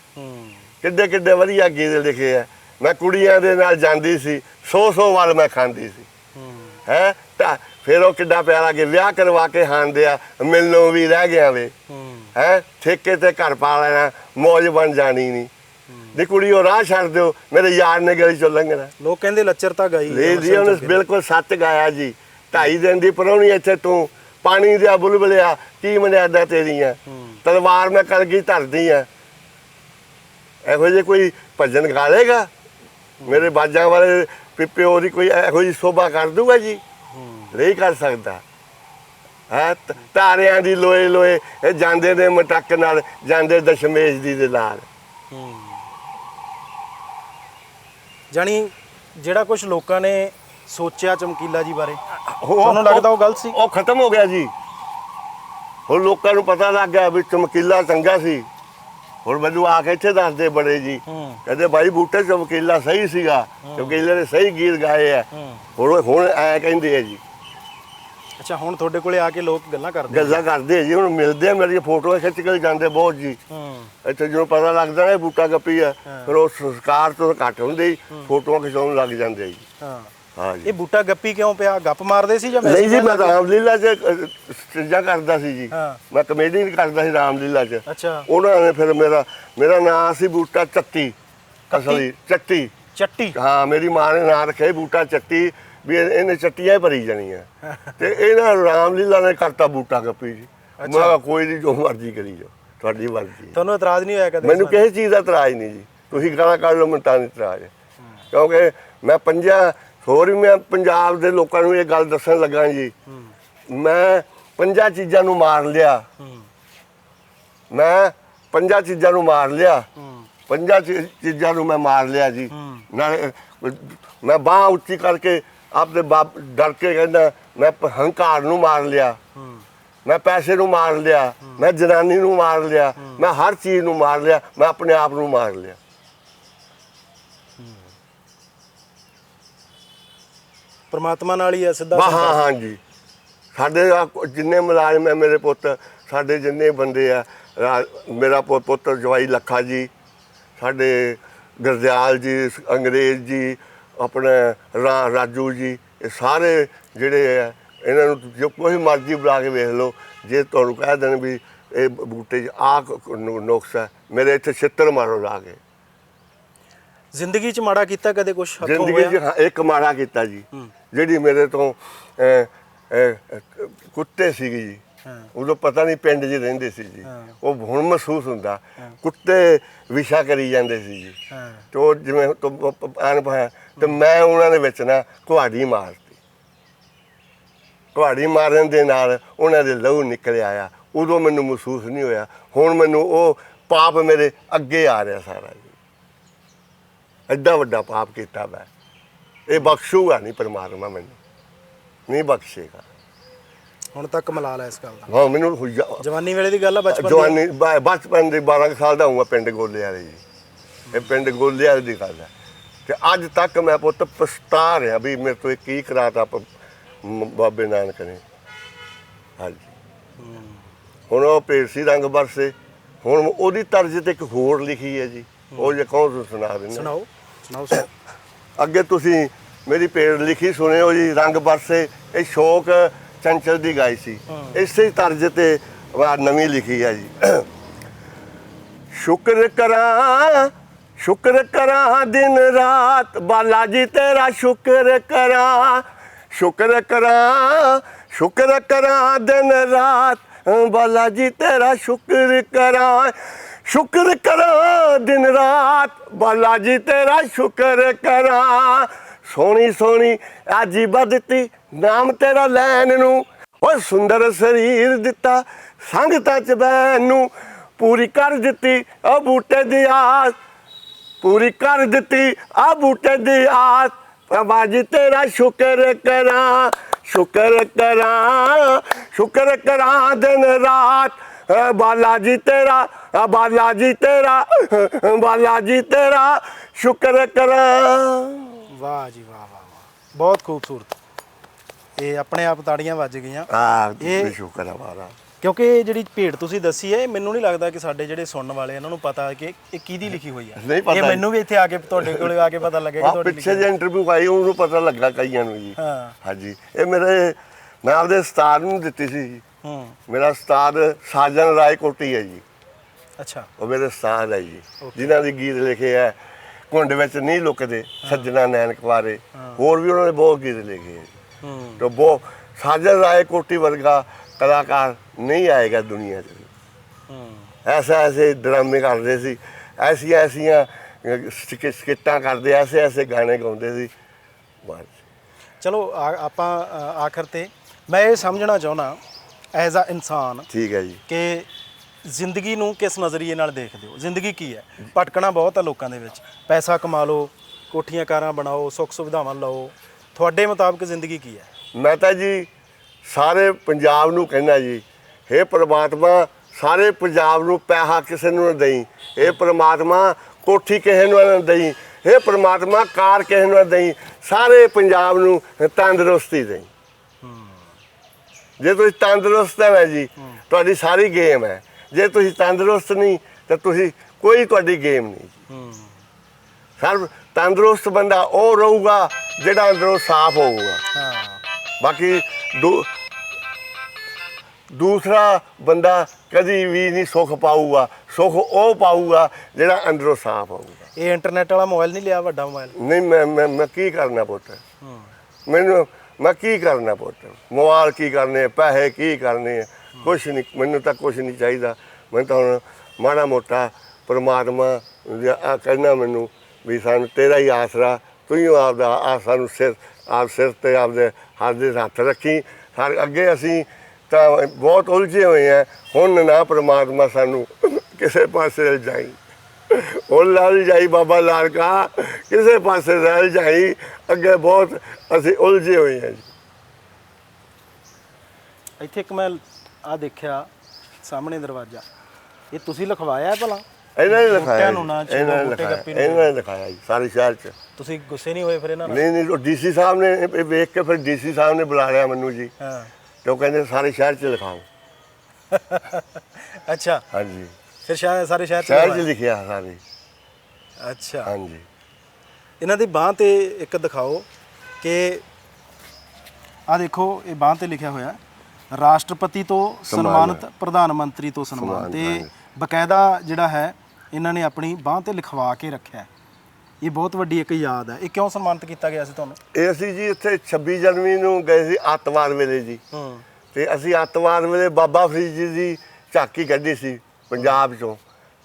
ਕਿੱਡੇ ਕਿੱਡੇ ਵਧੀਆ ਗੀਤ ਲਿਖੇ ਆ। ਮੈਂ ਕੁੜੀਆਂ ਦੇ ਨਾਲ ਜਾਂਦੀ ਸੀ ਸੌ ਸੌ ਵੱਲ ਮੈਂ ਖਾਂਦੀ ਸੀ। ਹੂੰ। ਤਾਂ ਫਿਰ ਉਹ ਕਿੱਡਾ ਪਿਆਰਾ ਕਿ ਵਿਆਹ ਕਰਵਾ ਕੇ ਖਾਂਦੇ ਆ ਮਿਲਣੋਂ ਵੀ ਰਹਿ ਗਿਆ ਵੇ। ਹੂੰ। ਹੈ? ਠੇਕੇ ਤੇ ਘਰ ਪਾ ਲੈਣਾ ਮੌਜ ਬਣ ਜਾਣੀ ਨਹੀਂ ਦੀ ਕੁੜੀ ਉਹ ਰਾਹ ਛੱਡ ਦਿਓ ਮੇਰੇ ਯਾਰ ਨੇ ਗਲੀ ਚੋਂ ਲੰਘਣਾ। ਲੋਕ ਕਹਿੰਦੇ ਲੱਚਰ ਤਾਂ ਗਈ ਲੈ ਜੀ ਉਹਨੇ ਬਿਲਕੁਲ ਸੱਚ ਗਾਇਆ ਜੀ। ਢਾਈ ਦਿਨ ਦੀ ਪਰੌਣੀ ਇੱਥੇ ਤੂੰ ਪਾਣੀ ਦੇ ਬੁਲਬੁਲਿਆ ਕੀ ਮਨਿਆਦਾ ਤੇਰੀਆਂ ਤਲਵਾਰ ਮੈਂ ਕਲਗੀ ਧਰਦੀ ਆ। ਇਹੋ ਜਿਹੇ ਕੋਈ ਭਜਨ ਗਾ ਲੇਗਾ? ਮੇਰੇ ਬਾਜਾਂ ਵਾਲੇ ਪਿ- ਪਿਓ ਦੀ ਕੋਈ ਇਹੋ ਜਿਹੀ ਸੋਭਾ ਕਰ ਦੂਗਾ ਜੀ? ਨਹੀਂ ਕਰ ਸਕਦਾ। ਹੈ ਤਾਰਿਆਂ ਦੀ ਲੋਏ ਲੋਏ ਇਹ ਜਾਂਦੇ ਨੇ ਮਟਕ ਨਾਲ ਜਾਂਦੇ ਦਸ਼ਮੇਸ਼ ਦੀ ਦੇ ਨਾਲ। ਜਾਣੀ ਜਿਹੜਾ ਕੁਝ ਲੋਕਾਂ ਨੇ ਸੋਚਿਆ ਚਮਕੀਲਾ ਜੀ ਬਾਰੇ। ਤੁਹਾਨੂੰ ਲੱਗਦਾ ਉਹ ਗਲਤ ਸੀ? ਉਹ ਖਤਮ ਹੋ ਗਿਆ ਜੀ। ਹੁਣ ਲੋਕਾਂ ਨੂੰ ਪਤਾ ਲੱਗ ਗਿਆ ਵੀ ਚਮਕੀਲਾ ਚੰਗਾ ਸੀ। ਹੁਣ ਮੈਨੂੰ ਆ ਕੇ ਇੱਥੇ ਦੱਸਦੇ ਬੜੇ ਜੀ। ਕਹਿੰਦੇ ਭਾਈ ਬੂਟੇ ਚਮਕੀਲਾ ਸਹੀ ਸੀਗਾ। ਚਮਕੀਲੇ ਨੇ ਸਹੀ ਗੀਤ ਗਾਏ ਆ। ਹੁਣ ਹੁਣ ਐ ਕਹਿੰਦੇ ਆ ਜੀ। ਅੱਛਾ ਹੁਣ ਤੁਹਾਡੇ ਕੋਲੇ ਆ ਕੇ ਲੋਕ ਗੱਲਾਂ ਕਰਦੇ ਗੱਲਾਂ ਕਰਦੇ ਆ ਜੀ ਹੁਣ ਮਿਲਦੇ ਆ ਮੇਰੀਆਂ ਫੋਟੋਆਂ ਖਿੱਚ ਕੇ ਜਾਂਦੇ ਬਹੁਤ ਜੀ। ਹੂੰ। ਇੱਥੇ ਜਦੋਂ ਪਤਾ ਲੱਗਦਾ ਨਾ ਇਹ ਬੂਟਾ ਗੱਪੀ ਆ ਫਿਰ ਉਹ ਸੰਸਕਾਰ ਤੋਂ ਘੱਟ ਹੁੰਦੇ ਹੀ। ਫੋਟੋਆਂ ਖਿਚਾਉਣ ਲੱਗ ਜਾਂਦੇ ਆ ਜੀ। ਹਾਂ। ਹਾਂ ਜੀ। ਇਹ ਬੂਟਾ ਗੱਪੀ ਕਿਉਂ ਪਿਆ? ਗੱਪ ਮਾਰਦੇ ਸੀ ਜਾਂ ਨਹੀਂ ਜੀ ਮੈਂ ਲੱਗੇ? ਰਾਮਲੀਲਾ 'ਚ ਅ, ਸਟੇਜਾਂ ਕਰਦਾ ਸੀ ਜੀ। ਹਾਂ। ਮੈਂ ਕਮੇਡੀ ਕਰਦਾ ਸੀ ਰਾਮਲੀਲਾ 'ਚ। ਅੱਛਾ। ਉਹਨਾਂ ਨੇ ਫਿਰ ਮੇਰਾ ਮੇਰਾ ਨਾਮ ਸੀ ਬੂਟਾ ਚੱਟੀ? ਅਸਲੀ ਚੱਟੀ। ਚੱਟੀ? ਹਾਂ ਮੇਰੀ ਮਾਂ ਨੇ ਨਾਂ ਰੱਖਿਆ ਸੀ ਬੂਟਾ ਚੱਟੀ। ਵੀ ਇਹ- ਇਹਨੇ ਚੱਟੀਆਂ ਹੀ ਭਰੀ ਜਾਣੀਆਂ। ਤੇ ਇਹਨਾਂ ਰਾਮਲੀਲਾ ਨੇ ਕਰਤਾ ਬੂਟਾ ਗੱਪੀ ਜੀ। ਮੈਂ ਕਿਹਾ ਕੋਈ ਨਹੀਂ ਜੋ ਮਰਜ਼ੀ ਕਰੀ ਜਾਓ ਤੁਹਾਡੀ ਮਰਜ਼ੀ ਹੈ। ਤੁਹਾਨੂੰ ਇਤਰਾਜ਼ ਨਹੀਂ ਹੋਇਆ ਕਦੇ ਮੈਨੂੰ? ਕਿਸੇ ਚੀਜ਼ ਦਾ ਇਤਰਾਜ਼ ਨਹੀਂ ਜੀ। ਤੁਸੀਂ ਗਾਲਾਂ ਕੱਢ ਲਓ ਮੈਨੂੰ ਤਾਂ ਨਹੀਂ ਇਤਰਾਜ਼ ਕਿਉਂਕਿ ਮੈਂ ਪੰਜਾ ਹੋਰ ਵੀ ਮੈਂ ਪੰਜਾਬ ਦੇ ਲੋਕਾਂ ਨੂੰ ਇਹ ਗੱਲ ਦੱਸਣ ਲੱਗਾ ਜੀ। ਮੈਂ ਪੰਜਾਂ ਚੀਜ਼ਾਂ ਨੂੰ ਮਾਰ ਲਿਆ। ਹੂੰ। ਮੈਂ ਪੰਜਾਂ ਚੀਜ਼ਾਂ ਨੂੰ ਮਾਰ ਲਿਆ। ਹੂੰ। ਪੰਜਾਂ ਚੀ- ਚੀਜ਼ਾਂ ਨੂੰ ਮੈਂ ਮਾਰ ਲਿਆ ਜੀ। ਹੂੰ। ਨਾਲੇ ਮੈਂ ਬਾਹ ਉੱਚੀ ਕਰਕੇ ਆਪਦੇ ਬਾਪ ਡਰ ਕੇ ਕਹਿੰਦਾ ਮੈਂ ਹੰਕਾਰ ਨੂੰ ਮਾਰ ਲਿਆ। ਮੈਂ ਪੈਸੇ ਨੂੰ ਮਾਰ ਲਿਆ। ਮੈਂ ਜਨਾਨੀ ਨੂੰ ਮਾਰ ਲਿਆ। ਮੈਂ ਹਰ ਚੀਜ਼ ਨੂੰ ਮਾਰ ਲਿਆ। ਮੈਂ ਆਪਣੇ ਆਪ ਨੂੰ ਮਾਰ ਲਿਆ। ਪਰਮਾਤਮਾ ਨਾਲ ਹੀ ਹੈ ਸਿੱਧਾ ਹਾਂ। ਹਾਂ ਜੀ। ਸਾਡੇ ਜਿੰਨੇ ਮੁਲਾਜ਼ਮ ਹੈ ਮੇਰੇ ਪੁੱਤ ਸਾਡੇ ਜਿੰਨੇ ਬੰਦੇ ਆ ਮੇਰਾ ਪੁੱਤਰ ਜਵਾਈ ਲੱਖਾ ਜੀ ਸਾਡੇ ਗਰਦਿਆਲ ਜੀ ਅੰਗਰੇਜ਼ ਜੀ ਆਪਣੇ ਰਾਜੂ ਜੀ ਇਹ ਸਾਰੇ ਜਿਹੜੇ ਆ ਇਹਨਾਂ ਨੂੰ ਜੋ ਕੋਈ ਮਰਜ਼ੀ ਬੁਲਾ ਕੇ ਵੇਖ ਲਓ ਜੇ ਤੁਹਾਨੂੰ ਕਹਿ ਦੇਣ ਵੀ ਇਹ ਬੂਟੇ 'ਚ ਆ ਨੁਕਸ ਹੈ ਮੇਰੇ ਇੱਥੇ ਛਿੱਤਰ ਮਾਰੋ ਲਾ ਕੇ। ਜ਼ਿੰਦਗੀ 'ਚ ਮਾੜਾ ਕੀਤਾ ਕਦੇ ਕੁਝ ਹੱਥੋਂ ਜ਼ਿੰਦਗੀ 'ਚ ਇੱਕ ਮਾੜਾ ਕੀਤਾ ਜੀ। ਜਿਹੜੀ ਮੇਰੇ ਤੋਂ ਕੁੱਤੇ ਸੀਗੇ ਜੀ। ਉਦੋਂ ਪਤਾ ਨਹੀਂ ਪਿੰਡ 'ਚ ਰਹਿੰਦੇ ਸੀ ਜੀ। ਉਹ ਹੁਣ ਮਹਿਸੂਸ ਹੁੰਦਾ ਕੁੱਤੇ ਵਿਸ਼ਾ ਕਰੀ ਜਾਂਦੇ ਸੀ ਜੀ। ਤੇ ਉਹ ਜਿਵੇਂ ਤੋਂ ਆਨ ਪਾਇਆ ਤੇ ਮੈਂ ਉਹਨਾਂ ਦੇ ਵਿੱਚ ਨਾ ਕੁਹਾੜੀ ਮਾਰਤੀ। ਕੁਹਾੜੀ ਮਾਰਨ ਦੇ ਨਾਲ ਉਹਨਾਂ ਦੇ ਲਹੂ ਨਿਕਲ ਆਇਆ। ਉਦੋਂ ਮੈਨੂੰ ਮਹਿਸੂਸ ਨਹੀਂ ਹੋਇਆ। ਹੁਣ ਮੈਨੂੰ ਉਹ ਪਾਪ ਮੇਰੇ ਅੱਗੇ ਆ ਰਿਹਾ ਸਾਰਾ ਜੀ। ਐਡਾ ਵੱਡਾ ਪਾਪ ਕੀਤਾ ਮੈਂ। ਇਹ ਬਖਸ਼ੂਗਾ ਨਹੀਂ ਪਰਮਾਤਮਾ ਮੈਨੂੰ। ਨਹੀਂ ਬਖਸ਼ੇਗਾ। ਹੁਣ ਤੱਕ ਮਲਾਲ ਹੈ ਇਸ ਗੱਲ ਦਾ। ਹਾਂ ਮੈਨੂੰ ਹੁਜਾ ਜਵਾਨੀ ਵੇਲੇ ਦੀ ਗੱਲ ਆ ਬਚਪਨ ਦੀ। ਜਵਾਨੀ ਬ- ਬਚਪਨ ਦੇ 12 ਕੁ ਸਾਲ ਦਾ ਹੂੰ ਪਿੰਡ ਗੋਲੇ ਵਾਲੇ ਜੀ। ਇਹ ਪਿੰਡ ਗੋਲੇ ਵਾਲੇ ਦੀ ਗੱਲ ਹੈ ਤੇ ਅੱਜ ਤੱਕ ਮੈਂ ਪੁੱਤ ਪਛਤਾ ਰਿਹਾ ਵੀ ਮੇਰੇ ਤੋਂ ਇਹ ਕੀ ਕਰਾਤਾ ਪ- ਮ- ਬਾਬੇ ਨਾਨਕ ਨੇ। ਹਾਂਜੀ। ਹੁਣ ਉਹ ਪੇਰਸੀ ਰੰਗ ਬਰਸੇ ਹੁਣ ਉਹਦੀ ਤਰਜ਼ ਤੇ ਇੱਕ ਹੋਰ ਲਿਖੀ ਹੈ ਜੀ। ਉਹ ਜੇ ਕੌਣ ਸੁਣਾ ਦਿੰਦਾ। ਸੁਣਾਓ ਸੁਣਾਓ ਸੁਣਾਓ। ਅੱਗੇ ਤੁਸੀਂ ਮੇਰੀ ਪੇੜ ਲਿਖੀ ਸੁਣਿਓ ਜੀ ਰੰਗ ਬਰਸੇ ਇਹ ਸ਼ੋਕ ਚੰਚਲ ਦੀ ਗਾਈ ਸੀ। ਇਸੇ ਤਰਜ਼ ਤੇ ਵਾ ਨਵੀਂ ਲਿਖੀ ਹੈ ਜੀ। ਸ਼ੁਕਰ ਕਰਾਂ ਸ਼ੁਕਰ ਕਰਾਂ ਦਿਨ ਰਾਤ ਬਾਲਾ ਜੀ ਤੇਰਾ ਸ਼ੁਕਰ ਕਰਾਂ। ਸ਼ੁਕਰ ਕਰਾਂ ਸ਼ੁਕਰ ਕਰਾਂ ਦਿਨ ਰਾਤ ਬਾਲਾ ਜੀ ਤੇਰਾ ਸ਼ੁਕਰ ਕਰਾਂ। ਸ਼ੁਕਰ ਕਰਾਂ ਦਿਨ ਰਾਤ ਬਾਲਾ ਜੀ ਤੇਰਾ ਸ਼ੁਕਰ ਕਰਾਂ। ਸੋਹਣੀ ਸੋਹਣੀ ਆਜੀ ਬਦਤੀ ਨਾਮ ਤੇਰਾ ਲੈਣ ਨੂੰ। ਓਏ ਸੁੰਦਰ ਸਰੀਰ ਦਿੱਤਾ, ਸੰਗਤਾਂ ਚ ਬੈਨ ਨੂੰ। ਪੂਰੀ ਕਰ ਦਿੱਤੀ ਆ ਬੂਟੇ ਦੀ ਆਸ। ਪੂਰੀ ਕਰ ਦਿੱਤੀ ਆ ਬੂਟੇ ਦੀ ਆਸ। ਪ੍ਰਭਾ ਜੀ ਤੇਰਾ ਸ਼ੁਕਰ ਕਰਾਂ ਸ਼ੁਕਰ ਕਰਾਂ ਸ਼ੁਕਰ ਕਰਾਂ ਦਿਨ ਰਾਤ। ਬਾਲਾ ਜੀ ਤੇਰਾ ਬਾਲਾ ਜੀ ਤੇਰਾ ਬਾਲਾ ਜੀ ਤੇਰਾ, ਸ਼ੁਕਰ ਕਰਾਂ। ਵਾਹ ਜੀ ਵਾਹ ਵਾਹ ਵਾਹ। ਬਹੁਤ ਖੂਬਸੂਰਤ। ਇਹ ਆਪਣੇ ਆਪ ਤਾੜੀਆਂ ਵੱਜ ਗਈਆਂ। ਆ ਇਹ- ਸ਼ੁਕਰ ਆ ਮਾਰਾ ਕਿਉਂਕਿ ਇਹ ਜਿਹੜੀ ਭੇਡ ਤੁਸੀਂ ਦੱਸੀ ਹੈ ਇਹ ਮੈਨੂੰ ਨਹੀਂ ਲੱਗਦਾ ਕਿ ਸਾਡੇ ਜਿਹੜੇ ਸੁਣਨ ਵਾਲੇ ਇਹਨਾਂ ਨੂੰ ਪਤਾ ਕਿ ਇਹ ਕਿਹਦੀ ਲਿਖੀ ਹੋਈ ਹੈ ਨਹੀਂ ਪਤਾ ਇਹ ਮੈਨੂੰ ਵੀ ਇੱਥੇ ਆ ਕੇ ਤੁਹਾਡੇ ਕੋਲੇ ਆ ਕੇ ਪਤਾ ਲੱਗਿਆ ਕਿ ਆ ਤੁਹਾਡੀ ਪਿੱਛੇ ਲਿਖੀ ਜੇ ਇੰਟਰਵਿਊ ਆਈ ਉਹਨੂੰ ਪਤਾ ਲੱਗਾ ਕਈਆਂ ਨੂੰ ਜੀ। ਹਾਂ। ਹਾਂਜੀ। ਇਹ ਮੇਰੇ ਮੈਂ ਆਪਦੇ ਉਸਤਾਦ ਨੂੰ ਦਿੱਤੀ ਸੀ ਜੀ। ਹੂੰ। ਮੇਰਾ ਉਸਤਾਦ ਸਾਜਨ ਰਾਏ ਕੋਟੀ ਹੈ ਜੀ। ਅੱਛਾ। ਉਹ ਮੇਰੇ ਉਸਤਾਦ ਹੈ ਜੀ। ਜਿਨ੍ਹਾਂ ਦੇ ਗੀਤ ਲਿਖੇ ਹੈ ਘੁੰਡ ਵਿੱਚ ਨਹੀਂ ਲੁਕਦੇ ਸੱਜਣਾ ਨੈਣ ਕੁਆਰੇ ਹੋਰ ਵੀ ਉਹਨਾਂ ਨੇ ਬਹੁਤ ਗੀਤ ਲਿਖੇ ਹੈ ਹੂੰ ਰਾਏ ਕੋਟੀ ਵਰਗਾ ਕਲਾਕਾਰ ਨਹੀਂ ਆਏਗਾ ਦੁਨੀਆ 'ਚ। ਹੂੰ। ਐਸਾ ਐਸੇ ਡਰਾਮੇ ਕਰਦੇ ਸੀ ਐਸੀਆਂ ਐਸੀਆਂ ਅਹ, ਸਕਿ- ਸਕਿੱਟਾਂ ਕਰਦੇ ਐਸੇ ਐਸੇ ਗਾਣੇ ਗਾਉਂਦੇ ਸੀ। ਬਸ। ਚਲੋ ਆ- ਆਪਾਂ ਆਖਰ ਤੇ ਮੈਂ ਇਹ ਸਮਝਣਾ ਚਾਹੁੰਦਾ ਐਜ਼ ਅ ਇਨਸਾਨ ਠੀਕ ਹੈ ਜੀ। ਕਿ ਜ਼ਿੰਦਗੀ ਨੂੰ ਕਿਸ ਨਜ਼ਰੀਏ ਨਾਲ ਦੇਖਦੇ ਹੋ? ਜ਼ਿੰਦਗੀ ਕੀ ਹੈ? ਭਟਕਣਾ ਬਹੁਤ ਹੈ ਲੋਕਾਂ ਦੇ ਵਿੱਚ। ਪੈਸਾ ਕਮਾ ਲਓ ਕੋਠੀਆਂ ਕਾਰਾਂ ਬਣਾਓ ਸੁੱਖ ਸੁਵਿਧਾਵਾਂ ਲਓ ਤੁਹਾਡੇ ਮੁਤਾਬਕ ਜ਼ਿੰਦਗੀ ਕੀ ਹੈ? ਮੈਂ ਤਾਂ ਜੀ ਸਾਰੇ ਪੰਜਾਬ ਨੂੰ ਕਹਿੰਦਾ ਜੀ हे ਪ੍ਰਮਾਤਮਾ ਸਾਰੇ ਪੰਜਾਬ ਨੂੰ ਪੈਸਾ ਕਿਸੇ ਨੂੰ ਨਾ ਦੇਈ। ਇਹ ਪ੍ਰਮਾਤਮਾ ਕੋਠੀ ਕਿਸੇ ਨੂੰ ਨਾ ਦੇਈ। हे ਪ੍ਰਮਾਤਮਾ ਕਾਰ ਕਿਸੇ ਨੂੰ ਨਾ ਦੇਈ। ਸਾਰੇ ਪੰਜਾਬ ਨੂੰ ਤੰਦਰੁਸਤੀ ਦੇਈ। ਜੇ ਤੁਸੀਂ ਤੰਦਰੁਸਤ ਹੈ ਜੀ ਤੁਹਾਡੀ ਸਾਰੀ ਗੇਮ ਹੈ। ਜੇ ਤੁਸੀਂ ਤੰਦਰੁਸਤ ਨਹੀਂ ਤਾਂ ਤੁਸੀਂ ਕੋਈ ਤੁਹਾਡੀ ਗੇਮ ਨਹੀਂ। ਹੂੰ। ਸਰ ਤੰਦਰੁਸਤ ਬੰਦਾ ਉਹ ਰਹੂਗਾ ਜਿਹੜਾ ਅੰਦਰੋਂ ਸਾਫ਼ ਹੋਊਗਾ। ਹਾਂ। ਬਾਕੀ ਦੂਸਰਾ ਬੰਦਾ ਕਦੀ ਵੀ ਨਹੀਂ ਸੁੱਖ ਪਾਊਗਾ ਸੁੱਖ ਉਹ ਪਾਊਗਾ ਜਿਹੜਾ ਅੰਦਰੋਂ ਸਾਫ਼ ਹੋਊਗਾ। ਇਹ ਇੰਟਰਨੈਟ ਵਾਲਾ ਮੋਬਾਈਲ ਨਹੀਂ ਲਿਆ ਵੱਡਾ ਮੋਬਾਈਲ? ਨਹੀਂ ਮੈਂ ਮੈਂ ਮੈਂ ਕੀ ਕਰਨਾ ਪੁੱਤ? ਹੂੰ। ਮੈਨੂੰ ਮੈਂ ਕੀ ਕਰਨਾ ਪੁੱਤ? ਮੋਬਾਈਲ ਕੀ ਕਰਨੇ ਪੈਸੇ ਕੀ ਕਰਨੇ ਕੁਛ ਨਹੀਂ ਮੈਨੂੰ ਤਾਂ ਕੁਛ ਨਹੀਂ ਚਾਹੀਦਾ। ਮੈਂ ਤਾਂ ਹੁਣ ਮਾੜਾ ਮੋਟਾ ਪ੍ਰਮਾਤਮਾ ਕਹਿਣਾ ਮੈਨੂੰ ਵੀ ਸਾਨੂੰ ਤੇਰਾ ਹੀ ਆਸਰਾ, ਤੂੰ ਹੀ ਆਪਦਾ ਆ ਸਾਨੂੰ ਸਿਰ, ਆਪ ਸਿਰ ਤੇ ਆਪਦੇ ਹੱਥ ਦੇ ਹੱਥ ਰੱਖੀ। ਸਾਡੇ ਅੱਗੇ ਅਸੀਂ ਤਾਂ ਬਹੁਤ ਉਲਝੇ ਹੋਏ ਆ ਹੁਣ ਨਾ ਪ੍ਰਮਾਤਮਾ ਸਾਨੂੰ ਕਿਸੇ ਪਾਸੇ ਲਿਜਾਈ ਉਹ ਲਾਲ ਜਾਈ ਬਾਬਾ ਲਾਲਕਾ, ਕਿਸੇ ਪਾਸੇ ਰਹਿ ਜਾਈ। ਅੱਗੇ ਬਹੁਤ ਅਸੀਂ ਉਲਝੇ ਹੋਏ ਹਾਂ ਜੀ। ਇੱਥੇ ਇੱਕ ਮੈਂ ਆ ਦੇਖਿਆ ਸਾਹਮਣੇ ਦਰਵਾਜ਼ਾ। ਇਹ ਤੁਸੀਂ ਲਿਖਵਾਇਆ ਭਲਾ? ਇਹਨਾਂ ਨੇ ਲਿਖਾਇਆ ਨੂੰ ਨਾ ਜੀ, ਛੇੜੋ, ਇਹਨਾਂ ਨੇ ਬੂਟੇ ਲਿਖਾਇਆ। ਗੱਪੀ ਨੂੰ। ਇਹਨਾਂ ਨੇ ਲਿਖਾਇਆ ਜੀ ਸਾਰੇ ਸ਼ਹਿਰ ਚ। ਤੁਸੀਂ ਗੁੱਸੇ ਨਹੀਂ ਹੋਏ ਫਿਰ ਇਹਨਾਂ ਨਾਲ? ਨਹੀਂ ਨਹੀਂ ਉਹ ਡੀਸੀ ਸਾਹਿਬ ਨੇ ਇਹ ਇਹ ਵੇਖ ਕੇ ਫਿਰ ਡੀਸੀ ਸਾਹਿਬ ਨੇ ਬੁਲਾ ਲਿਆ ਮੈਨੂੰ ਜੀ। ਹਾਂ। ਤੇ ਉਹ ਕਹਿੰਦੇ ਸਾਰੇ ਸ਼ਹਿਰ ਚ ਲਿਖਾਓ। <laughs> ਅੱਛਾ। ਹਾਂਜੀ। ਫਿਰ ਸ਼ਾਇਦ ਸਾਰੇ ਸ਼ਹਿਰ ਚ ਸ਼ਹਿਰ ਚ। ਲਿਖਿਆ ਸਾਰੇ। ਅੱਛਾ। ਹਾਂਜੀ। ਇਹਨਾਂ ਦੀ ਬਾਹ ਤੇ ਇੱਕ ਦਿਖਾਓ ਕਿ ਆ ਦੇਖੋ ਇਹ ਬਾਹ ਤੇ ਲਿਖਿਆ ਹੋਇਆ। ਰਾਸ਼ਟਰਪਤੀ ਤੋਂ ਸਨਮਾਨਿਤ। ਪ੍ਰਧਾਨ ਮੰਤਰੀ ਤੋਂ ਸਨਮਾਨ ਸਨਮਾਨ, ਤੇ ਹਾਂਜੀ। ਬਕਾਇਦਾ ਜਿਹੜਾ ਹੈ ਇਹਨਾਂ ਨੇ ਆਪਣੀ ਬਾਹ ਤੇ ਲਿਖਵਾ ਕੇ ਰੱਖਿਆ। ਇਹ ਬਹੁਤ ਵੱਡੀ ਇੱਕ ਯਾਦ ਹੈ। ਇਹ ਕਿਉਂ ਸਨਮਾਨਿਤ ਕੀਤਾ ਗਿਆ ਸੀ ਤੁਹਾਨੂੰ? ਇਹ ਅਸੀਂ ਜੀ ਇੱਥੇ 26 ਜਨਵਰੀ ਨੂੰ ਗਏ ਸੀ ਅੱਤਵਾਦ ਵੇਲੇ ਜੀ। ਹੂੰ। ਤੇ ਅਸੀਂ ਅੱਤਵਾਦ ਵੇਲੇ ਬਾਬਾ ਫਰੀਦ ਜੀ ਦੀ ਝਾਕੀ ਕੱਢੀ ਸੀ ਪੰਜਾਬ ਚੋਂ।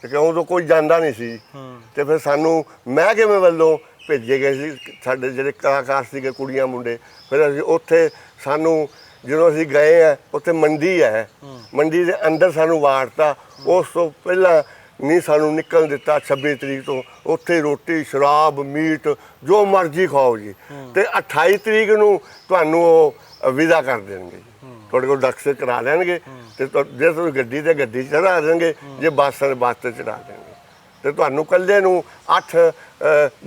ਤੇ ਕਿਉਂ ਉਦੋਂ ਕੋਈ ਜਾਂਦਾ ਨਹੀਂ ਸੀ। ਹੂੰ। ਤੇ ਫਿਰ ਸਾਨੂੰ ਮਹਿਕਮੇ ਵੱਲੋਂ ਭੇਜੇ ਗਏ ਸੀ। ਸਾਡੇ ਜਿਹੜੇ ਕਲਾਕਾਰ ਸੀਗੇ ਕੁੜੀਆਂ ਮੁੰਡੇ। ਫਿਰ ਅਸੀਂ ਉੱਥੇ ਸਾਨੂੰ ਜਦੋਂ ਅਸੀਂ ਗਏ ਆ ਉੱਥੇ ਮੰਡੀ ਹੈ। ਮੰਡੀ ਦੇ ਅੰਦਰ ਸਾਨੂੰ ਵਾੜਤਾ ਉਸ ਤੋਂ ਪਹਿਲਾਂ ਨਹੀਂ ਸਾਨੂੰ ਨਿਕਲ ਦਿੱਤਾ 26 ਤਰੀਕ ਤੋਂ। ਉੱਥੇ ਰੋਟੀ ਸ਼ਰਾਬ ਮੀਟ ਜੋ ਮਰਜ਼ੀ ਖਾਓ ਜੀ। ਤੇ 28 ਤਰੀਕ ਨੂੰ ਤੁਹਾਨੂੰ ਉਹ ਵਿਦਾ ਕਰ ਦੇਣਗੇ ਜੀ। ਤੁਹਾਡੇ ਕੋਲ ਡਾਕਟਰ ਕਰਾ ਲੈਣਗੇ ਤੇ ਜੇ ਤੁਸੀਂ ਗੱਡੀ ਤੇ ਗੱਡੀ ਚੜਾ ਦੇਣਗੇ ਜੇ ਬੱਸ ਤੇ ਬੱਸ ਤੇ ਚੜਾ ਦੇਣਗੇ। ਤੇ ਤੁਹਾਨੂੰ ਕੱਲੇ ਨੂੰ 8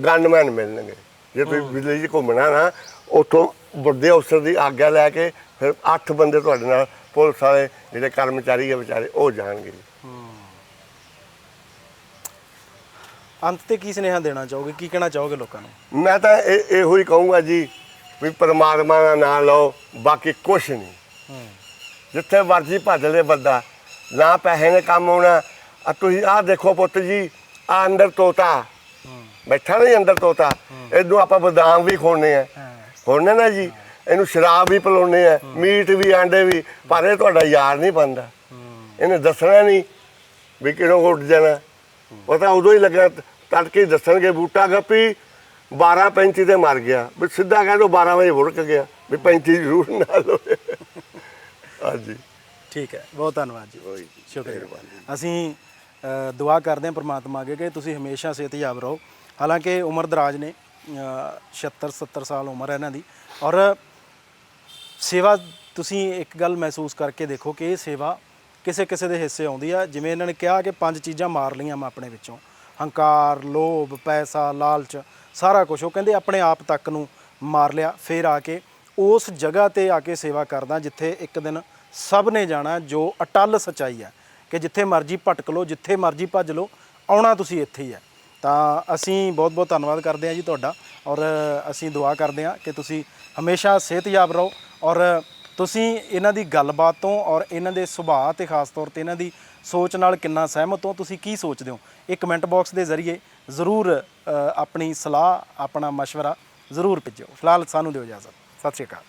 ਗਨਮੈਨ ਮਿਲਣਗੇ। ਜੇ ਤੁਸੀਂ 'ਚ ਘੁੰਮਣਾ ਨਾ ਉੱਥੋਂ ਵੱਡੇ ਅਫਸਰ ਦੀ ਆਗਿਆ ਲੈ ਕੇ ਫਿਰ 8 ਬੰਦੇ ਤੁਹਾਡੇ ਨਾਲ ਪੁਲਿਸ ਵਾਲੇ ਜਿਹੜੇ ਕਰਮਚਾਰੀ ਆ ਵਿਚਾਰੇ ਉਹ ਜਾਣਗੇ ਅੰਤ ਤੇ ਕੀ ਸੁਨੇਹਾ ਦੇਣਾ ਚਾਹੋਗੇ? ਕੀ ਕਹਿਣਾ ਚਾਹੋਗੇ ਲੋਕਾਂ ਨੂੰ? ਮੈਂ ਤਾਂ ਇਹ ਇਹੋ ਹੀ ਕਹੂੰਗਾ ਜੀ ਵੀ ਪਰਮਾਤਮਾ ਦਾ ਨਾਮ ਲਓ ਬਾਕੀ ਕੁਛ ਨਹੀਂ। ਜਿੱਥੇ ਮਰਜ਼ੀ ਭੱਜ ਲੈ ਬੰਦਾ ਨਾ ਪੈਸੇ ਨੇ ਕੰਮ ਆਉਣਾ। ਆ ਤੁਸੀਂ ਆਹ ਦੇਖੋ ਪੁੱਤ ਜੀ ਆ ਅੰਦਰ ਤੋਤਾ। ਬੈਠਾ ਨਹੀਂ ਅੰਦਰ ਤੋਤਾ। ਇਹਨੂੰ ਆਪਾਂ ਬਦਾਮ ਵੀ ਖੋਣੇ ਆ। ਖੋਣੇ ਨਾ ਜੀ। ਇਹਨੂੰ ਸ਼ਰਾਬ ਵੀ ਪਿਲਾਉਣੇ ਆ ਮੀਟ ਵੀ ਆਂਡੇ ਵੀ। ਪਰ ਇਹ ਤੁਹਾਡਾ ਯਾਰ ਨਹੀਂ ਬਣਦਾ। ਹੂੰ। ਇਹਨੇ ਦੱਸਣਾ ਨਹੀਂ ਵੀ ਕਿਹਨੂੰ ਉੱਡ ਜਾਣਾ। ਉਹ ਤਾਂ ਉਦੋਂ ਹੀ ਲੱਗਾ ਤੜਕੇ ਹੀ ਦੱਸਣਗੇ ਬੂਟਾ ਗੱਪੀ 12 35 ਤੇ ਮਰ ਗਿਆ। ਵੀ ਸਿੱਧਾ ਕਹਿ ਦੋ 12 ਵਜੇ ਵੁੜਕ ਗਿਆ ਵੀ 35 ਜ਼ਰੂਰ ਨਾਲ ਹੋਵੇ ਹਾਂਜੀ। ਠੀਕ ਹੈ ਬਹੁਤ ਧੰਨਵਾਦ ਜੀ। ਸ਼ੁਕਰੀਆ। ਅਸੀਂ ਅ, ਦੁਆ ਕਰਦੇ ਹਾਂ ਪ੍ਰਮਾਤਮਾ ਅੱਗੇ ਕਿ ਤੁਸੀਂ ਹਮੇਸ਼ਾ ਸਿਹਤਯਾਬ ਰਹੋ। ਹਾਲਾਂਕਿ ਉਮਰ ਦਰਾਜ ਨੇ 76 70 ਸਾਲ ਉਮਰ ਹੈ ਇਹਨਾਂ ਦੀ। ਔਰ ਸੇਵਾ ਤੁਸੀਂ ਇੱਕ ਗੱਲ ਮਹਿਸੂਸ ਕਰਕੇ ਦੇਖੋ ਕਿ ਇਹ ਸੇਵਾ ਕਿਸੇ ਕਿਸੇ ਦੇ ਹਿੱਸੇ ਆਉਂਦੀ ਆ। ਜਿਵੇਂ ਇਹਨਾਂ ਨੇ ਕਿਹਾ ਕਿ ਪੰਜ ਚੀਜ਼ਾਂ ਮਾਰ ਲਈਆਂ ਮੈਂ ਆਪਣੇ ਵਿੱਚੋਂ। ਹੰਕਾਰ, ਲੋਭ, ਪੈਸਾ, ਲਾਲਚ, ਸਾਰਾ ਕੁਝ ਉਹ ਕਹਿੰਦੇ ਆਪਣੇ ਆਪ ਤੱਕ ਨੂੰ ਮਾਰ ਲਿਆ। ਫਿਰ ਆ ਕੇ ਉਸ ਜਗ੍ਹਾ ਤੇ ਆ ਕੇ ਸੇਵਾ ਕਰਦਾ ਜਿੱਥੇ ਇੱਕ ਦਿਨ ਸਭ ਨੇ ਜਾਣਾ, ਜੋ ਅਟਲ ਸਚਾਈ ਹੈ ਕਿ ਜਿੱਥੇ ਮਰਜ਼ੀ ਭਟਕ ਲਓ, ਜਿੱਥੇ ਮਰਜ਼ੀ ਭੱਜ ਲਓ, ਆਉਣਾ ਤੁਸੀਂ ਇੱਥੇ ਹੀ ਹੈ ਤਾਂ ਅਸੀਂ ਬਹੁਤ ਬਹੁਤ ਧੰਨਵਾਦ ਕਰਦੇ ਹਾਂ ਜੀ ਤੁਹਾਡਾ ਔਰ ਅਸੀਂ ਦੁਆ ਕਰਦੇ ਹਾਂ ਕਿ ਤੁਸੀਂ ਹਮੇਸ਼ਾ ਸਿਹਤਯਾਬ ਰਹੋ ਔਰ ਤੁਸੀਂ ਇਹਨਾਂ ਦੀ ਗੱਲਬਾਤ ਤੋਂ ਔਰ ਇਹਨਾਂ ਦੇ ਸੁਭਾਅ ਤੇ ਖਾਸ ਤੌਰ ਤੇ ਇਹਨਾਂ ਦੀ ਸੋਚ ਨਾਲ ਕਿੰਨਾ ਸਹਿਮਤ ਹੋ, ਤੁਸੀਂ ਕੀ ਸੋਚਦੇ ਹੋ? ਇਹ ਕਮੈਂਟ ਬਾਕਸ ਦੇ ਜ਼ਰੀਏ ਜ਼ਰੂਰ ਆਪਣੀ ਸਲਾਹ, ਆਪਣਾ مشਵਰਾ ਜ਼ਰੂਰ ਭੇਜੋ ਫਿਲਹਾਲ ਸਾਨੂੰ ਦਿਓ ਇਜਾਜ਼ਤ। ਸਤਿ ਸ਼੍ਰੀ ਅਕਾਲ।